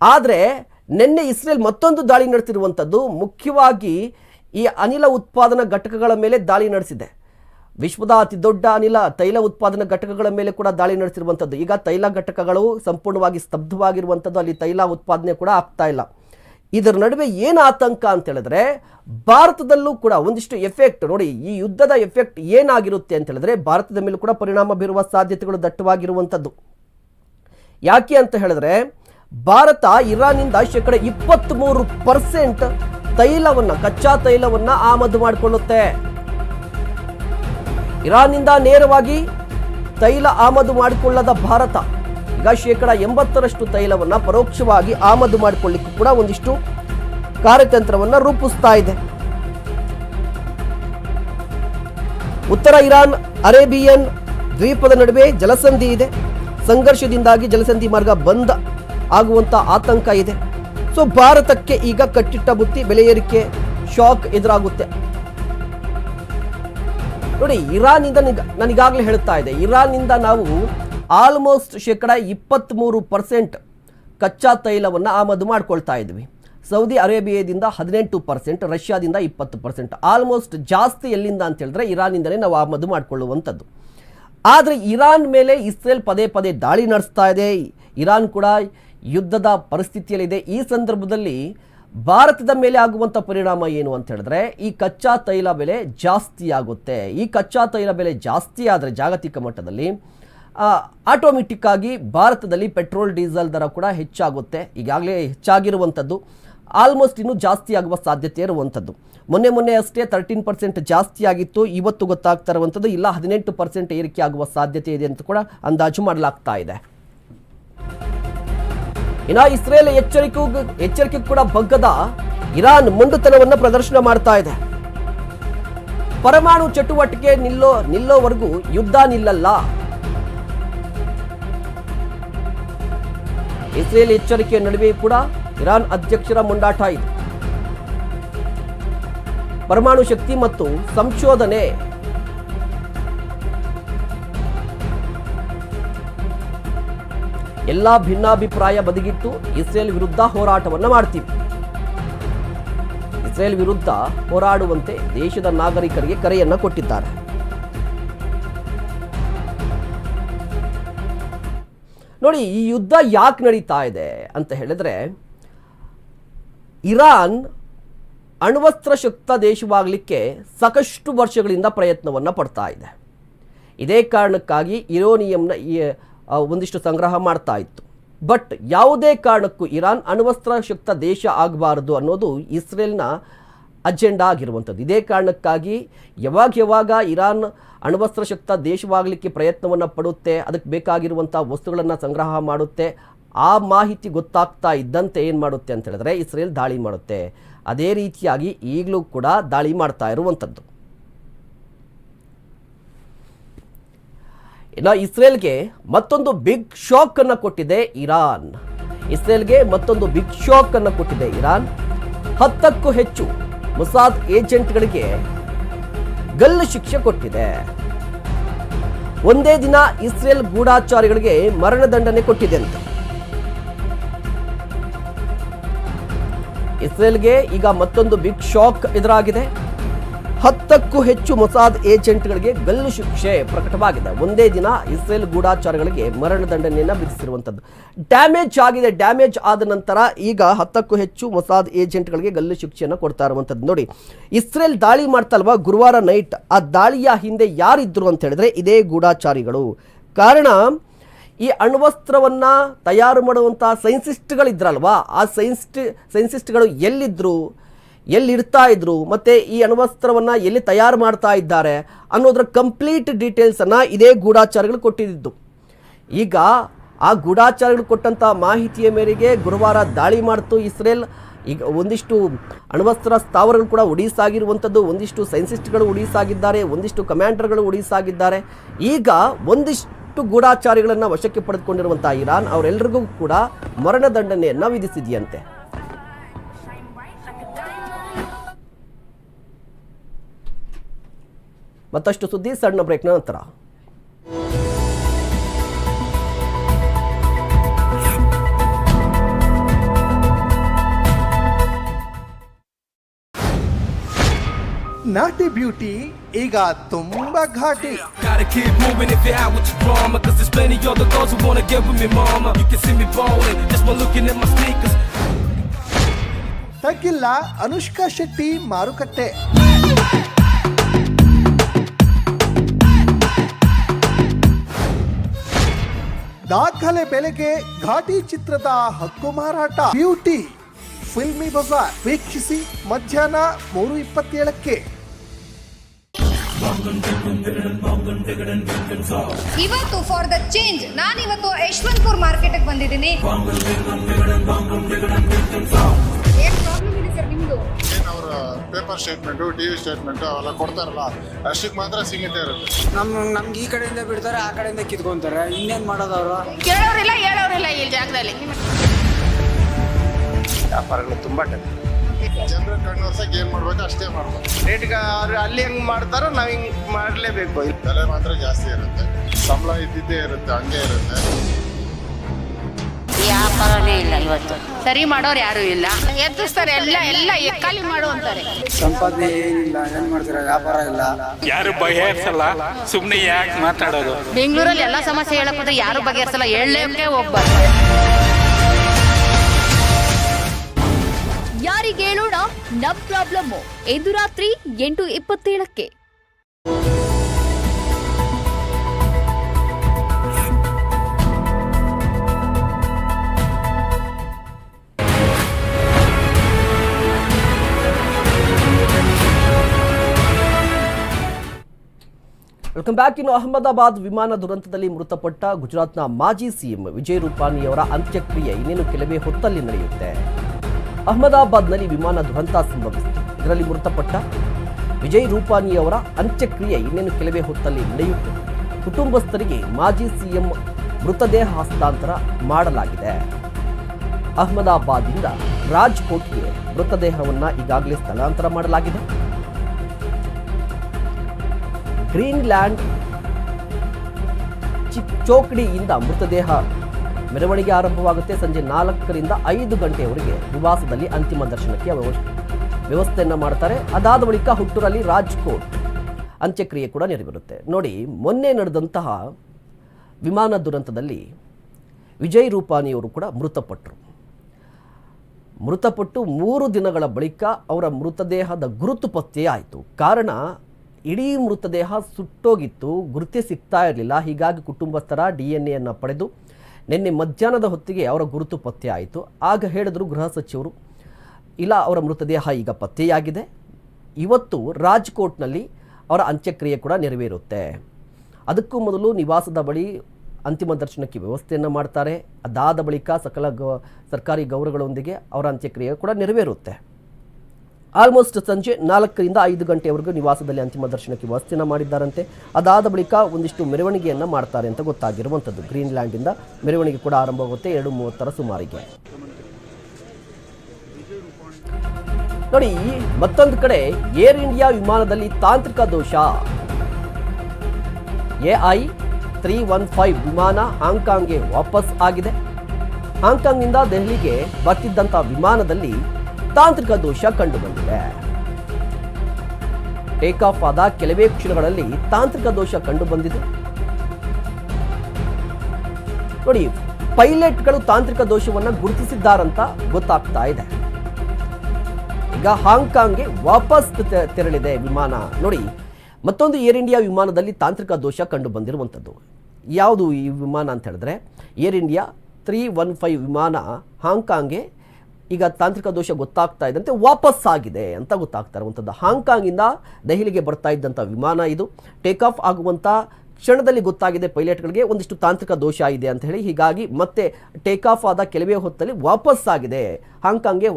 ಆದರೆ ನಿನ್ನೆ ಇಸ್ರೇಲ್ ಮತ್ತೊಂದು ದಾಳಿ ನಡೆಸಿರುವಂಥದ್ದು ಮುಖ್ಯವಾಗಿ ಈ ಅನಿಲ ಉತ್ಪಾದನಾ ಘಟಕಗಳ ಮೇಲೆ ದಾಳಿ ನಡೆಸಿದೆ. ವಿಶ್ವದ ಅತಿ ದೊಡ್ಡ ಅನಿಲ ತೈಲ ಉತ್ಪಾದನಾ ಘಟಕಗಳ ಮೇಲೆ ಕೂಡ ದಾಳಿ ನಡೆಸಿರುವಂಥದ್ದು ಈಗ ತೈಲ ಘಟಕಗಳು ಸಂಪೂರ್ಣವಾಗಿ ಸ್ತಬ್ಧವಾಗಿರುವಂಥದ್ದು ಅಲ್ಲಿ ತೈಲ ಉತ್ಪಾದನೆ ಕೂಡ ಆಗ್ತಾ ಇಲ್ಲ. ಇದರ ನಡುವೆ ಏನು ಆತಂಕ ಅಂತ ಹೇಳಿದ್ರೆ, ಭಾರತದಲ್ಲೂ ಕೂಡ ಒಂದಿಷ್ಟು ಎಫೆಕ್ಟ್ ನೋಡಿ, ಈ ಯುದ್ಧದ ಎಫೆಕ್ಟ್ ಏನಾಗಿರುತ್ತೆ ಅಂತ ಹೇಳಿದ್ರೆ, ಭಾರತದ ಮೇಲೂ ಕೂಡ ಪರಿಣಾಮ ಬೀರುವ ಸಾಧ್ಯತೆಗಳು ದಟ್ಟವಾಗಿರುವಂಥದ್ದು. ಯಾಕೆ ಅಂತ ಹೇಳಿದ್ರೆ, ಭಾರತ ಇರಾನ್ನಿಂದ ಶೇಕಡ ಇಪ್ಪತ್ತ್ಮೂರು ಪರ್ಸೆಂಟ್ ತೈಲವನ್ನ, ಕಚ್ಚಾ ತೈಲವನ್ನ ಆಮದು ಮಾಡಿಕೊಳ್ಳುತ್ತೆ. ಇರಾನ್ನಿಂದ ನೇರವಾಗಿ ತೈಲ ಆಮದು ಮಾಡಿಕೊಳ್ಳದ ಭಾರತ. ಈಗ ಶೇಕಡ ಎಂಬತ್ತರಷ್ಟು ತೈಲವನ್ನು ಪರೋಕ್ಷವಾಗಿ ಆಮದು ಮಾಡಿಕೊಳ್ಳಿಕ್ಕೂ ಕೂಡ ಒಂದಿಷ್ಟು ಕಾರ್ಯತಂತ್ರವನ್ನು ರೂಪಿಸ್ತಾ ಇದೆ. ಉತ್ತರ ಇರಾನ್, ಅರೇಬಿಯನ್ ದ್ವೀಪದ ನಡುವೆ ಜಲಸಂಧಿ ಇದೆ. ಸಂಘರ್ಷದಿಂದಾಗಿ ಜಲಸಂಧಿ ಮಾರ್ಗ ಬಂದ್ ಆಗುವಂತ ಆತಂಕ ಇದೆ. ಸೊ, ಭಾರತಕ್ಕೆ ಈಗ ಕಟ್ಟಿಟ್ಟ ಬುತ್ತಿ ಬೆಲೆ ಏರಿಕೆ ಶಾಕ್ ಎದುರಾಗುತ್ತೆ. ನೋಡಿ, ಇರಾನಿಂದ ನಿಗ- ನಾನೀಗಾಗಲೇ ಹೇಳ್ತಾ ಇದೆ. ಇರಾನ್ನಿಂದ ನಾವು ಆಲ್ಮೋಸ್ಟ್ ಶೇಕಡ ಇಪ್ಪತ್ತ್ಮೂರು ಪರ್ಸೆಂಟ್ ಕಚ್ಚಾ ತೈಲವನ್ನು ಆಮದು ಮಾಡ್ಕೊಳ್ತಾ ಇದ್ವಿ. ಸೌದಿ ಅರೇಬಿಯಾದಿಂದ ಹದಿನೆಂಟು ಪರ್ಸೆಂಟ್, ರಷ್ಯಾದಿಂದ ಇಪ್ಪತ್ತು ಪರ್ಸೆಂಟ್. ಆಲ್ಮೋಸ್ಟ್ ಜಾಸ್ತಿ ಎಲ್ಲಿಂದ ಅಂತ ಹೇಳಿದ್ರೆ ಇರಾನಿಂದಲೇ ನಾವು ಆಮದು ಮಾಡಿಕೊಳ್ಳುವಂಥದ್ದು. ಆದರೆ ಇರಾನ್ ಮೇಲೆ ಇಸ್ರೇಲ್ ಪದೇ ಪದೇ ದಾಳಿ ನಡೆಸ್ತಾ ಇದೆ. ಇರಾನ್ ಕೂಡ ಯುದ್ಧದ ಪರಿಸ್ಥಿತಿಯಲ್ಲಿದೆ. ಈ ಸಂದರ್ಭದಲ್ಲಿ ಭಾರತದ ಮೇಲೆ ಆಗುವಂಥ ಪರಿಣಾಮ ಏನು ಅಂತ ಹೇಳಿದ್ರೆ ಈ ಕಚ್ಚಾ ತೈಲ ಬೆಲೆ ಜಾಸ್ತಿ ಆಗುತ್ತೆ ಈ ಕಚ್ಚಾ ತೈಲ ಬೆಲೆ ಜಾಸ್ತಿ ಆದರೆ ಜಾಗತಿಕ ಮಟ್ಟದಲ್ಲಿ ಆಟೋಮೆಟಿಕ್ ಆಗಿ ಭಾರತದಲ್ಲಿ ಪೆಟ್ರೋಲ್ ಡೀಸೆಲ್ ದರ ಕೂಡ ಹೆಚ್ಚಾಗುತ್ತೆ. ಈಗಾಗಲೇ ಹೆಚ್ಚಾಗಿರುವಂಥದ್ದು. ಆಲ್ಮೋಸ್ಟ್ ಇನ್ನೂ ಜಾಸ್ತಿ ಆಗುವ ಸಾಧ್ಯತೆ ಇರುವಂಥದ್ದು. ಮೊನ್ನೆ ಮೊನ್ನೆ ಅಷ್ಟೇ ತರ್ಟೀನ್ ಪರ್ಸೆಂಟ್ ಜಾಸ್ತಿ ಆಗಿತ್ತು. ಇವತ್ತು ಗೊತ್ತಾಗ್ತಾ ಇರುವಂಥದ್ದು. ಇಲ್ಲ, ಹದಿನೆಂಟು ಪರ್ಸೆಂಟ್ ಏರಿಕೆ ಆಗುವ ಸಾಧ್ಯತೆ ಇದೆ ಅಂತ ಕೂಡ ಅಂದಾಜು ಮಾಡಲಾಗ್ತಾ ಇದೆ. ಇನ್ನು ಇಸ್ರೇಲ್ ಎಚ್ಚರಿಕೆಗೂ ಎಚ್ಚರಿಕೆ ಕೂಡ ಬಗ್ಗದ ಇರಾನ್ ಮೊಂಡುತನವನ್ನು ಪ್ರದರ್ಶನ ಮಾಡ್ತಾ ಇದೆ. ಪರಮಾಣು ಚಟುವಟಿಕೆ ನಿಲ್ಲೋ, ನಿಲ್ಲೋವರೆಗೂ ಯುದ್ಧ ನಿಲ್ಲಲ್ಲ. ಇಸ್ರೇಲ್ ಎಚ್ಚರಿಕೆ ನಡುವೆ ಕೂಡ ಇರಾನ್ ಅಧ್ಯಕ್ಷರ ಮುಂಡಾಟ ಇದೆ. ಪರಮಾಣು ಶಕ್ತಿ ಮತ್ತು ಸಂಶೋಧನೆ ಎಲ್ಲ ಭಿನ್ನಾಭಿಪ್ರಾಯ ಬದಿಗಿಟ್ಟು ಇಸ್ರೇಲ್ ವಿರುದ್ಧ ಹೋರಾಟವನ್ನು ಮಾಡ್ತೀವಿ. ಇಸ್ರೇಲ್ ವಿರುದ್ಧ ಹೋರಾಡುವಂತೆ ದೇಶದ ನಾಗರಿಕರಿಗೆ ಕರೆಯನ್ನು ಕೊಟ್ಟಿದ್ದಾರೆ. ನೋಡಿ, ಈ ಯುದ್ಧ ಯಾಕೆ ನಡೀತಾ ಇದೆ ಅಂತ ಹೇಳಿದ್ರೆ, ಇರಾನ್ ಅಣ್ವಸ್ತ್ರ ಶಕ್ತ ದೇಶವಾಗಲಿಕ್ಕೆ ಸಾಕಷ್ಟು ವರ್ಷಗಳಿಂದ ಪ್ರಯತ್ನವನ್ನು ಪಡ್ತಾ ಇದೆ. ಇದೇ ಕಾರಣಕ್ಕಾಗಿ ಇರೋನಿಯಂನ ಒಂದಿಷ್ಟು ಸಂಗ್ರಹ ಮಾಡ್ತಾ ಇತ್ತು. ಬಟ್ ಯಾವುದೇ ಕಾರಣಕ್ಕೂ ಇರಾನ್ ಅಣ್ವಸ್ತ್ರ ಶಕ್ತ ದೇಶ ಆಗಬಾರದು ಅನ್ನೋದು ಇಸ್ರೇಲ್ನ ಅಜೆಂಡಾ ಆಗಿರುವಂಥದ್ದು. ಇದೇ ಕಾರಣಕ್ಕಾಗಿ ಯಾವಾಗ ಯಾವಾಗ ಇರಾನ್ ಅಣ್ವಸ್ತ್ರಶಕ್ತ ದೇಶವಾಗಲಿಕ್ಕೆ ಪ್ರಯತ್ನವನ್ನು ಪಡುತ್ತೆ, ಅದಕ್ಕೆ ಬೇಕಾಗಿರುವಂಥ ವಸ್ತುಗಳನ್ನು ಸಂಗ್ರಹ ಮಾಡುತ್ತೆ, ಆ ಮಾಹಿತಿ ಗೊತ್ತಾಗ್ತಾ ಇದ್ದಂತೆ ಏನು ಮಾಡುತ್ತೆ ಅಂತ ಹೇಳಿದ್ರೆ ಇಸ್ರೇಲ್ ದಾಳಿ ಮಾಡುತ್ತೆ. ಅದೇ ರೀತಿಯಾಗಿ ಈಗಲೂ ಕೂಡ ದಾಳಿ ಮಾಡ್ತಾ ಇರುವಂಥದ್ದು. ಇನ್ನು ಇಸ್ರೇಲ್ಗೆ ಮತ್ತೊಂದು ಬಿಗ್ ಶಾಕ್ ಅನ್ನು ಕೊಟ್ಟಿದೆ ಇರಾನ್. ಇಸ್ರೇಲ್ಗೆ ಮತ್ತೊಂದು ಬಿಗ್ ಶಾಕ್ ಅನ್ನು ಕೊಟ್ಟಿದೆ ಇರಾನ್. ಹತ್ತಕ್ಕೂ ಹೆಚ್ಚು ಮುಸಾದ್ ಏಜೆಂಟ್ಗಳಿಗೆ ಗಲ್ಲು ಶಿಕ್ಷೆ ಕೊಟ್ಟಿದೆ. ಒಂದೇ ದಿನ ಇಸ್ರೇಲ್ ಗೂಢಾಚಾರಿಗಳಿಗೆ ಮರಣದಂಡನೆ ಕೊಟ್ಟಿದೆ ಅಂತ. ಇಸ್ರೇಲ್ಗೆ ಈಗ ಮತ್ತೊಂದು ಬಿಗ್ ಶಾಕ್ ಎದುರಾಗಿದೆ. ಹತ್ತಕ್ಕೂ ಹೆಚ್ಚು ಮೊಸಾದ್ ಏಜೆಂಟ್ಗಳಿಗೆ ಗಲ್ಲು ಶಿಕ್ಷೆ ಪ್ರಕಟವಾಗಿದೆ. ಒಂದೇ ದಿನ ಇಸ್ರೇಲ್ ಗೂಢಾಚಾರಗಳಿಗೆ ಮರಣದಂಡನೆಯನ್ನು ವಿಧಿಸಿರುವಂಥದ್ದು ಡ್ಯಾಮೇಜ್ ಆಗಿದೆ. ಡ್ಯಾಮೇಜ್ ಆದ ನಂತರ ಈಗ ಹತ್ತಕ್ಕೂ ಹೆಚ್ಚು ಮೊಸಾದ್ ಏಜೆಂಟ್ಗಳಿಗೆ ಗಲ್ಲು ಶಿಕ್ಷೆಯನ್ನು ಕೊಡ್ತಾ ಇರುವಂಥದ್ದು ನೋಡಿ, ಇಸ್ರೇಲ್ ದಾಳಿ ಮಾಡ್ತಲ್ವಾ ಗುರುವಾರ ನೈಟ್? ಆ ದಾಳಿಯ ಹಿಂದೆ ಯಾರಿದ್ರು ಅಂತ ಹೇಳಿದ್ರೆ ಇದೇ ಗೂಢಾಚಾರಿಗಳು. ಕಾರಣ, ಈ ಅಣ್ವಸ್ತ್ರವನ್ನು ತಯಾರು ಮಾಡುವಂಥ ಸೈನ್ಸಿಸ್ಟ್ಗಳಿದ್ರಲ್ವಾ? ಆ ಸೈನ್ಸ್ಟ್ ಸೈನ್ಸಿಸ್ಟ್ಗಳು ಎಲ್ಲಿದ್ದರು ಎಲ್ಲಿರ್ತಾ ಇದ್ರು, ಮತ್ತು ಈ ಅಣುವಸ್ತ್ರವನ್ನು ಎಲ್ಲಿ ತಯಾರು ಮಾಡ್ತಾ ಇದ್ದಾರೆ ಅನ್ನೋದರ ಕಂಪ್ಲೀಟ್ ಡೀಟೇಲ್ಸನ್ನು ಇದೇ ಗೂಢಾಚಾರಗಳು ಕೊಟ್ಟಿದ್ದು. ಈಗ ಆ ಗೂಢಾಚಾರಗಳು ಕೊಟ್ಟಂಥ ಮಾಹಿತಿಯ ಮೇರೆಗೆ ಗುರುವಾರ ದಾಳಿ ಮಾಡ್ತು ಇಸ್ರೇಲ್. ಈಗ ಒಂದಿಷ್ಟು ಅಣುವಸ್ತ್ರ ಸ್ಥಾವರಗಳು ಕೂಡ ಉಡೀಸಾಗಿರುವಂಥದ್ದು ಒಂದಿಷ್ಟು ಸೈನ್ಸಿಸ್ಟ್ಗಳು ಉಡೀಸಾಗಿದ್ದಾರೆ, ಒಂದಿಷ್ಟು ಕಮಾಂಡರ್ಗಳು ಉಡೀಸಾಗಿದ್ದಾರೆ. ಈಗ ಒಂದಿಷ್ಟು ಗೂಢಾಚಾರಿಗಳನ್ನು ವಶಕ್ಕೆ ಪಡೆದುಕೊಂಡಿರುವಂಥ ಇರಾನ್ ಅವರೆಲ್ಲರಿಗೂ ಕೂಡ ಮರಣದಂಡನೆಯನ್ನು ವಿಧಿಸಿದೆಯಂತೆ. ಮತ್ತಷ್ಟು ಸುದ್ದಿ ಸಣ್ಣ ಬ್ರೇಕ್ನ ನಂತರ ನಾಟಿ ಬ್ಯೂಟಿ ಈಗ ತುಂಬಾ ಘಾಟಿ Gotta keep moving if you're out with your drama. Cause there's plenty other girls who wanna get with me, mama. You can see me ballin' just by looking at my sneakers. ತಗ್ಗಿಲ್ಲ Anushka Shetty ಮಾರುಕಟ್ಟೆ ದಾಖಲೆ ಬೆಲೆಗೆ ಘಾಟಿ ಚಿತ್ರದ ಹಕ್ಕು ಮಾರಾಟ. Beauty, Filmi Bazaar. ವೀಕ್ಷಿಸಿ ಮಧ್ಯಾಹ್ನ ಮೂರು ಇಪ್ಪತ್ತೇಳಕ್ಕೆ. ಇವತ್ತು ಫಾರ್ ದ ಚೇಂಜ್ ನಾನಿವತ್ತು ಯಶವಂತಪುರ್ ಮಾರ್ಕೆಟ್ಗೆ ಬಂದಿದ್ದೀನಿ. ಏನ್ ಪ್ರಾಬ್ಲಮ್ ಇದೆ sir paper statement T V statement ಅವೆಲ್ಲ ಕೊಡ್ತಾರಲ್ಲ ಅಷ್ಟಕ್ಕೆ ಮಾತ್ರ ಸೀಮಿತ ಇರುತ್ತೆ. ನಮ್ ನಮ್ಗೆ ಈ ಕಡೆಯಿಂದ ಬಿಡ್ತಾರೆ ಆ ಕಡೆಯಿಂದ ಕಿತ್ಕೊಂತಾರೆ. ಇನ್ನೇನ್ ಮಾಡೋದು ಅವರು? ಕೇಳೋರಿಲ್ಲ ಹೇಳೋರಿಲ್ಲ ಈ ಜಾಗದಲ್ಲಿ. ವ್ಯಾಪಾರಗಳು ತುಂಬಾ ಟೈಮ್ ಜನರ ಕಣ್ಣು ವರ್ಷಕ್ಕೆ ಏನು ಮಾಡ್ಬೇಕು ಅಷ್ಟೇ ಮಾಡ್ಬೋದು ರೇಟ್ಗೆ ಅವ್ರು ಅಲ್ಲಿ ಹೆಂಗ್ ಮಾಡ್ತಾರೋ ನಾವ್ ಹಿಂಗ್ ಮಾಡ್ಲೇಬೇಕು. ಬೆಲೆ ಮಾತ್ರ ಜಾಸ್ತಿ ಇರುತ್ತೆ. ಸಂಬಳ ಇದ್ದಿದ್ದೇ ಇರುತ್ತೆ ಹಂಗೆ ಇರುತ್ತೆ. ವ್ಯಾಪಾರನೇ ಇಲ್ಲ ಇವತ್ತು. ಸರಿ ಮಾಡೋರು ಯಾರು ಇಲ್ಲ. ಎದುರಿಸ್ತಾರೆ ಎಲ್ಲ ಎಲ್ಲ ಎಕ್ಕಾಲಿ ಮಾಡು ಅಂತಾರೆ. ಸಂಪಾದನೆ ಏನಿಲ್ಲ ಏನ್ ಮಾಡ್ತಾರೆ? ವ್ಯಾಪಾರ ಇಲ್ಲ. ಯಾರು ಬಗೆಹರಿಸಲ್ಲ ಸುಮ್ಮನೆ ಯಾಕೆ ಮಾತಾಡೋದು? ಬೆಂಗಳೂರಲ್ಲಿ ಎಲ್ಲ ಸಮಸ್ಯೆ ಹೇಳಕ್ ಹೋದ್ರೆ ಯಾರು ಬಗೆಹರಿಸಲ್ಲ? ಹೇಳಕ್ಕೆ ಹೋಗ್ಬಾರ್ದು. ಯಾರಿಗೆ ಹೇಳೋಣ ನಮ್ ಪ್ರಾಬ್ಲಮ್ ಎದುರಾತ್ರಿ ಎಂಟು ಇಪ್ಪತ್ತೇಳಕ್ಕೆ. Welcome back. ಇನ್ನು ಅಹಮದಾಬಾದ್ ವಿಮಾನ ದುರಂತದಲ್ಲಿ ಮೃತಪಟ್ಟ ಗುಜರಾತ್ನ ಮಾಜಿ ಸಿಎಂ ವಿಜಯ್ ರೂಪಾನಿಯವರ ಅಂತ್ಯಕ್ರಿಯೆ ಇನ್ನೇನು ಕೆಲವೇ ಹೊತ್ತಲ್ಲಿ ನಡೆಯುತ್ತೆ. ಅಹಮದಾಬಾದ್ನಲ್ಲಿ ವಿಮಾನ ದುರಂತ ಸಂಭವಿಸಿತು. ಇದರಲ್ಲಿ ಮೃತಪಟ್ಟ ವಿಜಯ್ ರೂಪಾನಿಯವರ ಅಂತ್ಯಕ್ರಿಯೆ ಇನ್ನೇನು ಕೆಲವೇ ಹೊತ್ತಲ್ಲಿ ನಡೆಯುತ್ತೆ. ಕುಟುಂಬಸ್ಥರಿಗೆ ಮಾಜಿ ಸಿಎಂ ಮೃತದೇಹ ಹಸ್ತಾಂತರ ಮಾಡಲಾಗಿದೆ. ಅಹಮದಾಬಾದ್ನಿಂದ ರಾಜ್ಕೋಟ್ಗೆ ಮೃತದೇಹವನ್ನು ಈಗಾಗಲೇ ಸ್ಥಳಾಂತರ ಮಾಡಲಾಗಿದೆ. ಗ್ರೀನ್ಲ್ಯಾಂಡ್ ಚಿಕ್ ಚೌಕಡಿಯಿಂದ ಮೃತದೇಹ ಮೆರವಣಿಗೆ ಆರಂಭವಾಗುತ್ತೆ ಸಂಜೆ ನಾಲ್ಕರಿಂದ ಐದು ಗಂಟೆಯವರೆಗೆ ನಿವಾಸದಲ್ಲಿ ಅಂತಿಮ ದರ್ಶನಕ್ಕೆ ವ್ಯವಸ್ಥೆ ವ್ಯವಸ್ಥೆಯನ್ನು ಮಾಡ್ತಾರೆ. ಅದಾದ ಬಳಿಕ ಹುಟ್ಟೂರಲ್ಲಿ ರಾಜ್ಕೋಟ್ ಅಂತ್ಯಕ್ರಿಯೆ ಕೂಡ ನೆರವೇರುತ್ತೆ. ನೋಡಿ, ಮೊನ್ನೆ ನಡೆದಂತಹ ವಿಮಾನ ದುರಂತದಲ್ಲಿ ವಿಜಯ್ ರೂಪಾನಿಯವರು ಕೂಡ ಮೃತಪಟ್ಟರು ಮೃತಪಟ್ಟು ಮೂರು ದಿನಗಳ ಬಳಿಕ ಅವರ ಮೃತದೇಹದ ಗುರುತು ಪತ್ತೆಯಾಯಿತು ಕಾರಣ ಇಡೀ ಮೃತದೇಹ ಸುಟ್ಟೋಗಿತ್ತು, ಗುರುತೇ ಸಿಗ್ತಾ ಇರಲಿಲ್ಲ. ಹೀಗಾಗಿ ಕುಟುಂಬಸ್ಥರ ಡಿ ಎನ್ ಎಯನ್ನು ಪಡೆದು ನಿನ್ನೆ ಮಧ್ಯಾಹ್ನದ ಹೊತ್ತಿಗೆ ಅವರ ಗುರುತು ಪತ್ತೆ ಆಯಿತು. ಆಗ ಹೇಳಿದ್ರು ಗೃಹ ಸಚಿವರು, ಇಲ್ಲ, ಅವರ ಮೃತದೇಹ ಈಗ ಪತ್ತೆಯಾಗಿದೆ. ಇವತ್ತು ರಾಜ್ಕೋಟ್ನಲ್ಲಿ ಅವರ ಅಂತ್ಯಕ್ರಿಯೆ ಕೂಡ ನೆರವೇರುತ್ತೆ. ಅದಕ್ಕೂ ಮೊದಲು ನಿವಾಸದ ಬಳಿ ಅಂತಿಮ ದರ್ಶನಕ್ಕೆ ವ್ಯವಸ್ಥೆಯನ್ನು ಮಾಡ್ತಾರೆ. ಅದಾದ ಬಳಿಕ ಸಕಲ ಗೌ, ಸರ್ಕಾರಿ ಗೌರವಗಳೊಂದಿಗೆ ಅವರ ಅಂತ್ಯಕ್ರಿಯೆ ಕೂಡ ನೆರವೇರುತ್ತೆ. ಆಲ್ಮೋಸ್ಟ್ ಸಂಜೆ ನಾಲ್ಕರಿಂದ ಐದು ಗಂಟೆವರೆಗೂ ನಿವಾಸದಲ್ಲಿ ಅಂತಿಮ ದರ್ಶನಕ್ಕೆ ವ್ಯವಸ್ಥೆಯನ್ನು ಮಾಡಿದ್ದಾರಂತೆ. ಅದಾದ ಬಳಿಕ ಒಂದಿಷ್ಟು ಮೆರವಣಿಗೆಯನ್ನು ಮಾಡ್ತಾರೆ ಅಂತ ಗೊತ್ತಾಗಿರುವಂಥದ್ದು. ಗ್ರೀನ್ಲ್ಯಾಂಡಿಂದ ಮೆರವಣಿಗೆ ಕೂಡ ಆರಂಭವಾಗುತ್ತೆ ಎರಡು ಮೂವತ್ತರ ಸುಮಾರಿಗೆ. ನೋಡಿ ಮತ್ತೊಂದು ಕಡೆ ಏರ್ ಇಂಡಿಯಾ ವಿಮಾನದಲ್ಲಿ ತಾಂತ್ರಿಕ ದೋಷ. ಎಐ ತ್ರೀ ಒನ್ ಫೈವ್ ವಿಮಾನ ಹಾಂಗ್ಕಾಂಗ್ಗೆ ವಾಪಸ್ ಆಗಿದೆ. ಹಾಂಕಾಂಗ್ನಿಂದ ದೆಹಲಿಗೆ ಬರ್ತಿದ್ದಂಥ ವಿಮಾನದಲ್ಲಿ ತಾಂತ್ರಿಕ ದೋಷ ಕಂಡುಬಂದಿದೆ. ಟೇಕ್ ಆಫ್ ಆದ ಕೆಲವೇ ಕ್ಷಣಗಳಲ್ಲಿ ತಾಂತ್ರಿಕ ದೋಷ ಕಂಡುಬಂದಿದೆ. ನೋಡಿ, ಪೈಲಟ್ಗಳು ತಾಂತ್ರಿಕ ದೋಷವನ್ನ ಗುರುತಿಸಿದ್ದಾರಂತ ಗೊತ್ತಾಗ್ತಾ ಇದೆ. ಈಗ ಹಾಂಗ್ಕಾಂಗ್ಗೆ ವಾಪಸ್ ತೆರಳಿದೆ ವಿಮಾನ. ನೋಡಿ, ಮತ್ತೊಂದು ಏರ್ ಇಂಡಿಯಾ ವಿಮಾನದಲ್ಲಿ ತಾಂತ್ರಿಕ ದೋಷ ಕಂಡು ಬಂದಿರುವಂಥದ್ದು ಯಾವುದು ಈ ವಿಮಾನ ಅಂತ ಹೇಳಿದ್ರೆ, Air India three one five ವಿಮಾನ ಹಾಂಗ್ಕಾಂಗ್ಗೆ ಈಗ ತಾಂತ್ರಿಕ ದೋಷ ಗೊತ್ತಾಗ್ತಾ ಇದ್ದಂತೆ ವಾಪಸ್ ಆಗಿದೆ ಅಂತ ಗೊತ್ತಾಗ್ತಾ ಇರುವಂಥದ್ದು. ಹಾಂಗ್ಕಾಂಗಿಂದ ದೆಹಲಿಗೆ ಬರ್ತಾ ಇದ್ದಂಥ ವಿಮಾನ ಇದು. ಟೇಕ್ ಆಫ್ ಆಗುವಂಥ ಕ್ಷಣದಲ್ಲಿ ಗೊತ್ತಾಗಿದೆ ಪೈಲಟ್ಗಳಿಗೆ ಒಂದಿಷ್ಟು ತಾಂತ್ರಿಕ ದೋಷ ಇದೆ ಅಂತ ಹೇಳಿ. ಹೀಗಾಗಿ ಮತ್ತೆ ಟೇಕ್ ಆಫ್ ಆದ ಕೆಲವೇ ಹೊತ್ತಲ್ಲಿ ವಾಪಸ್ ಆಗಿದೆ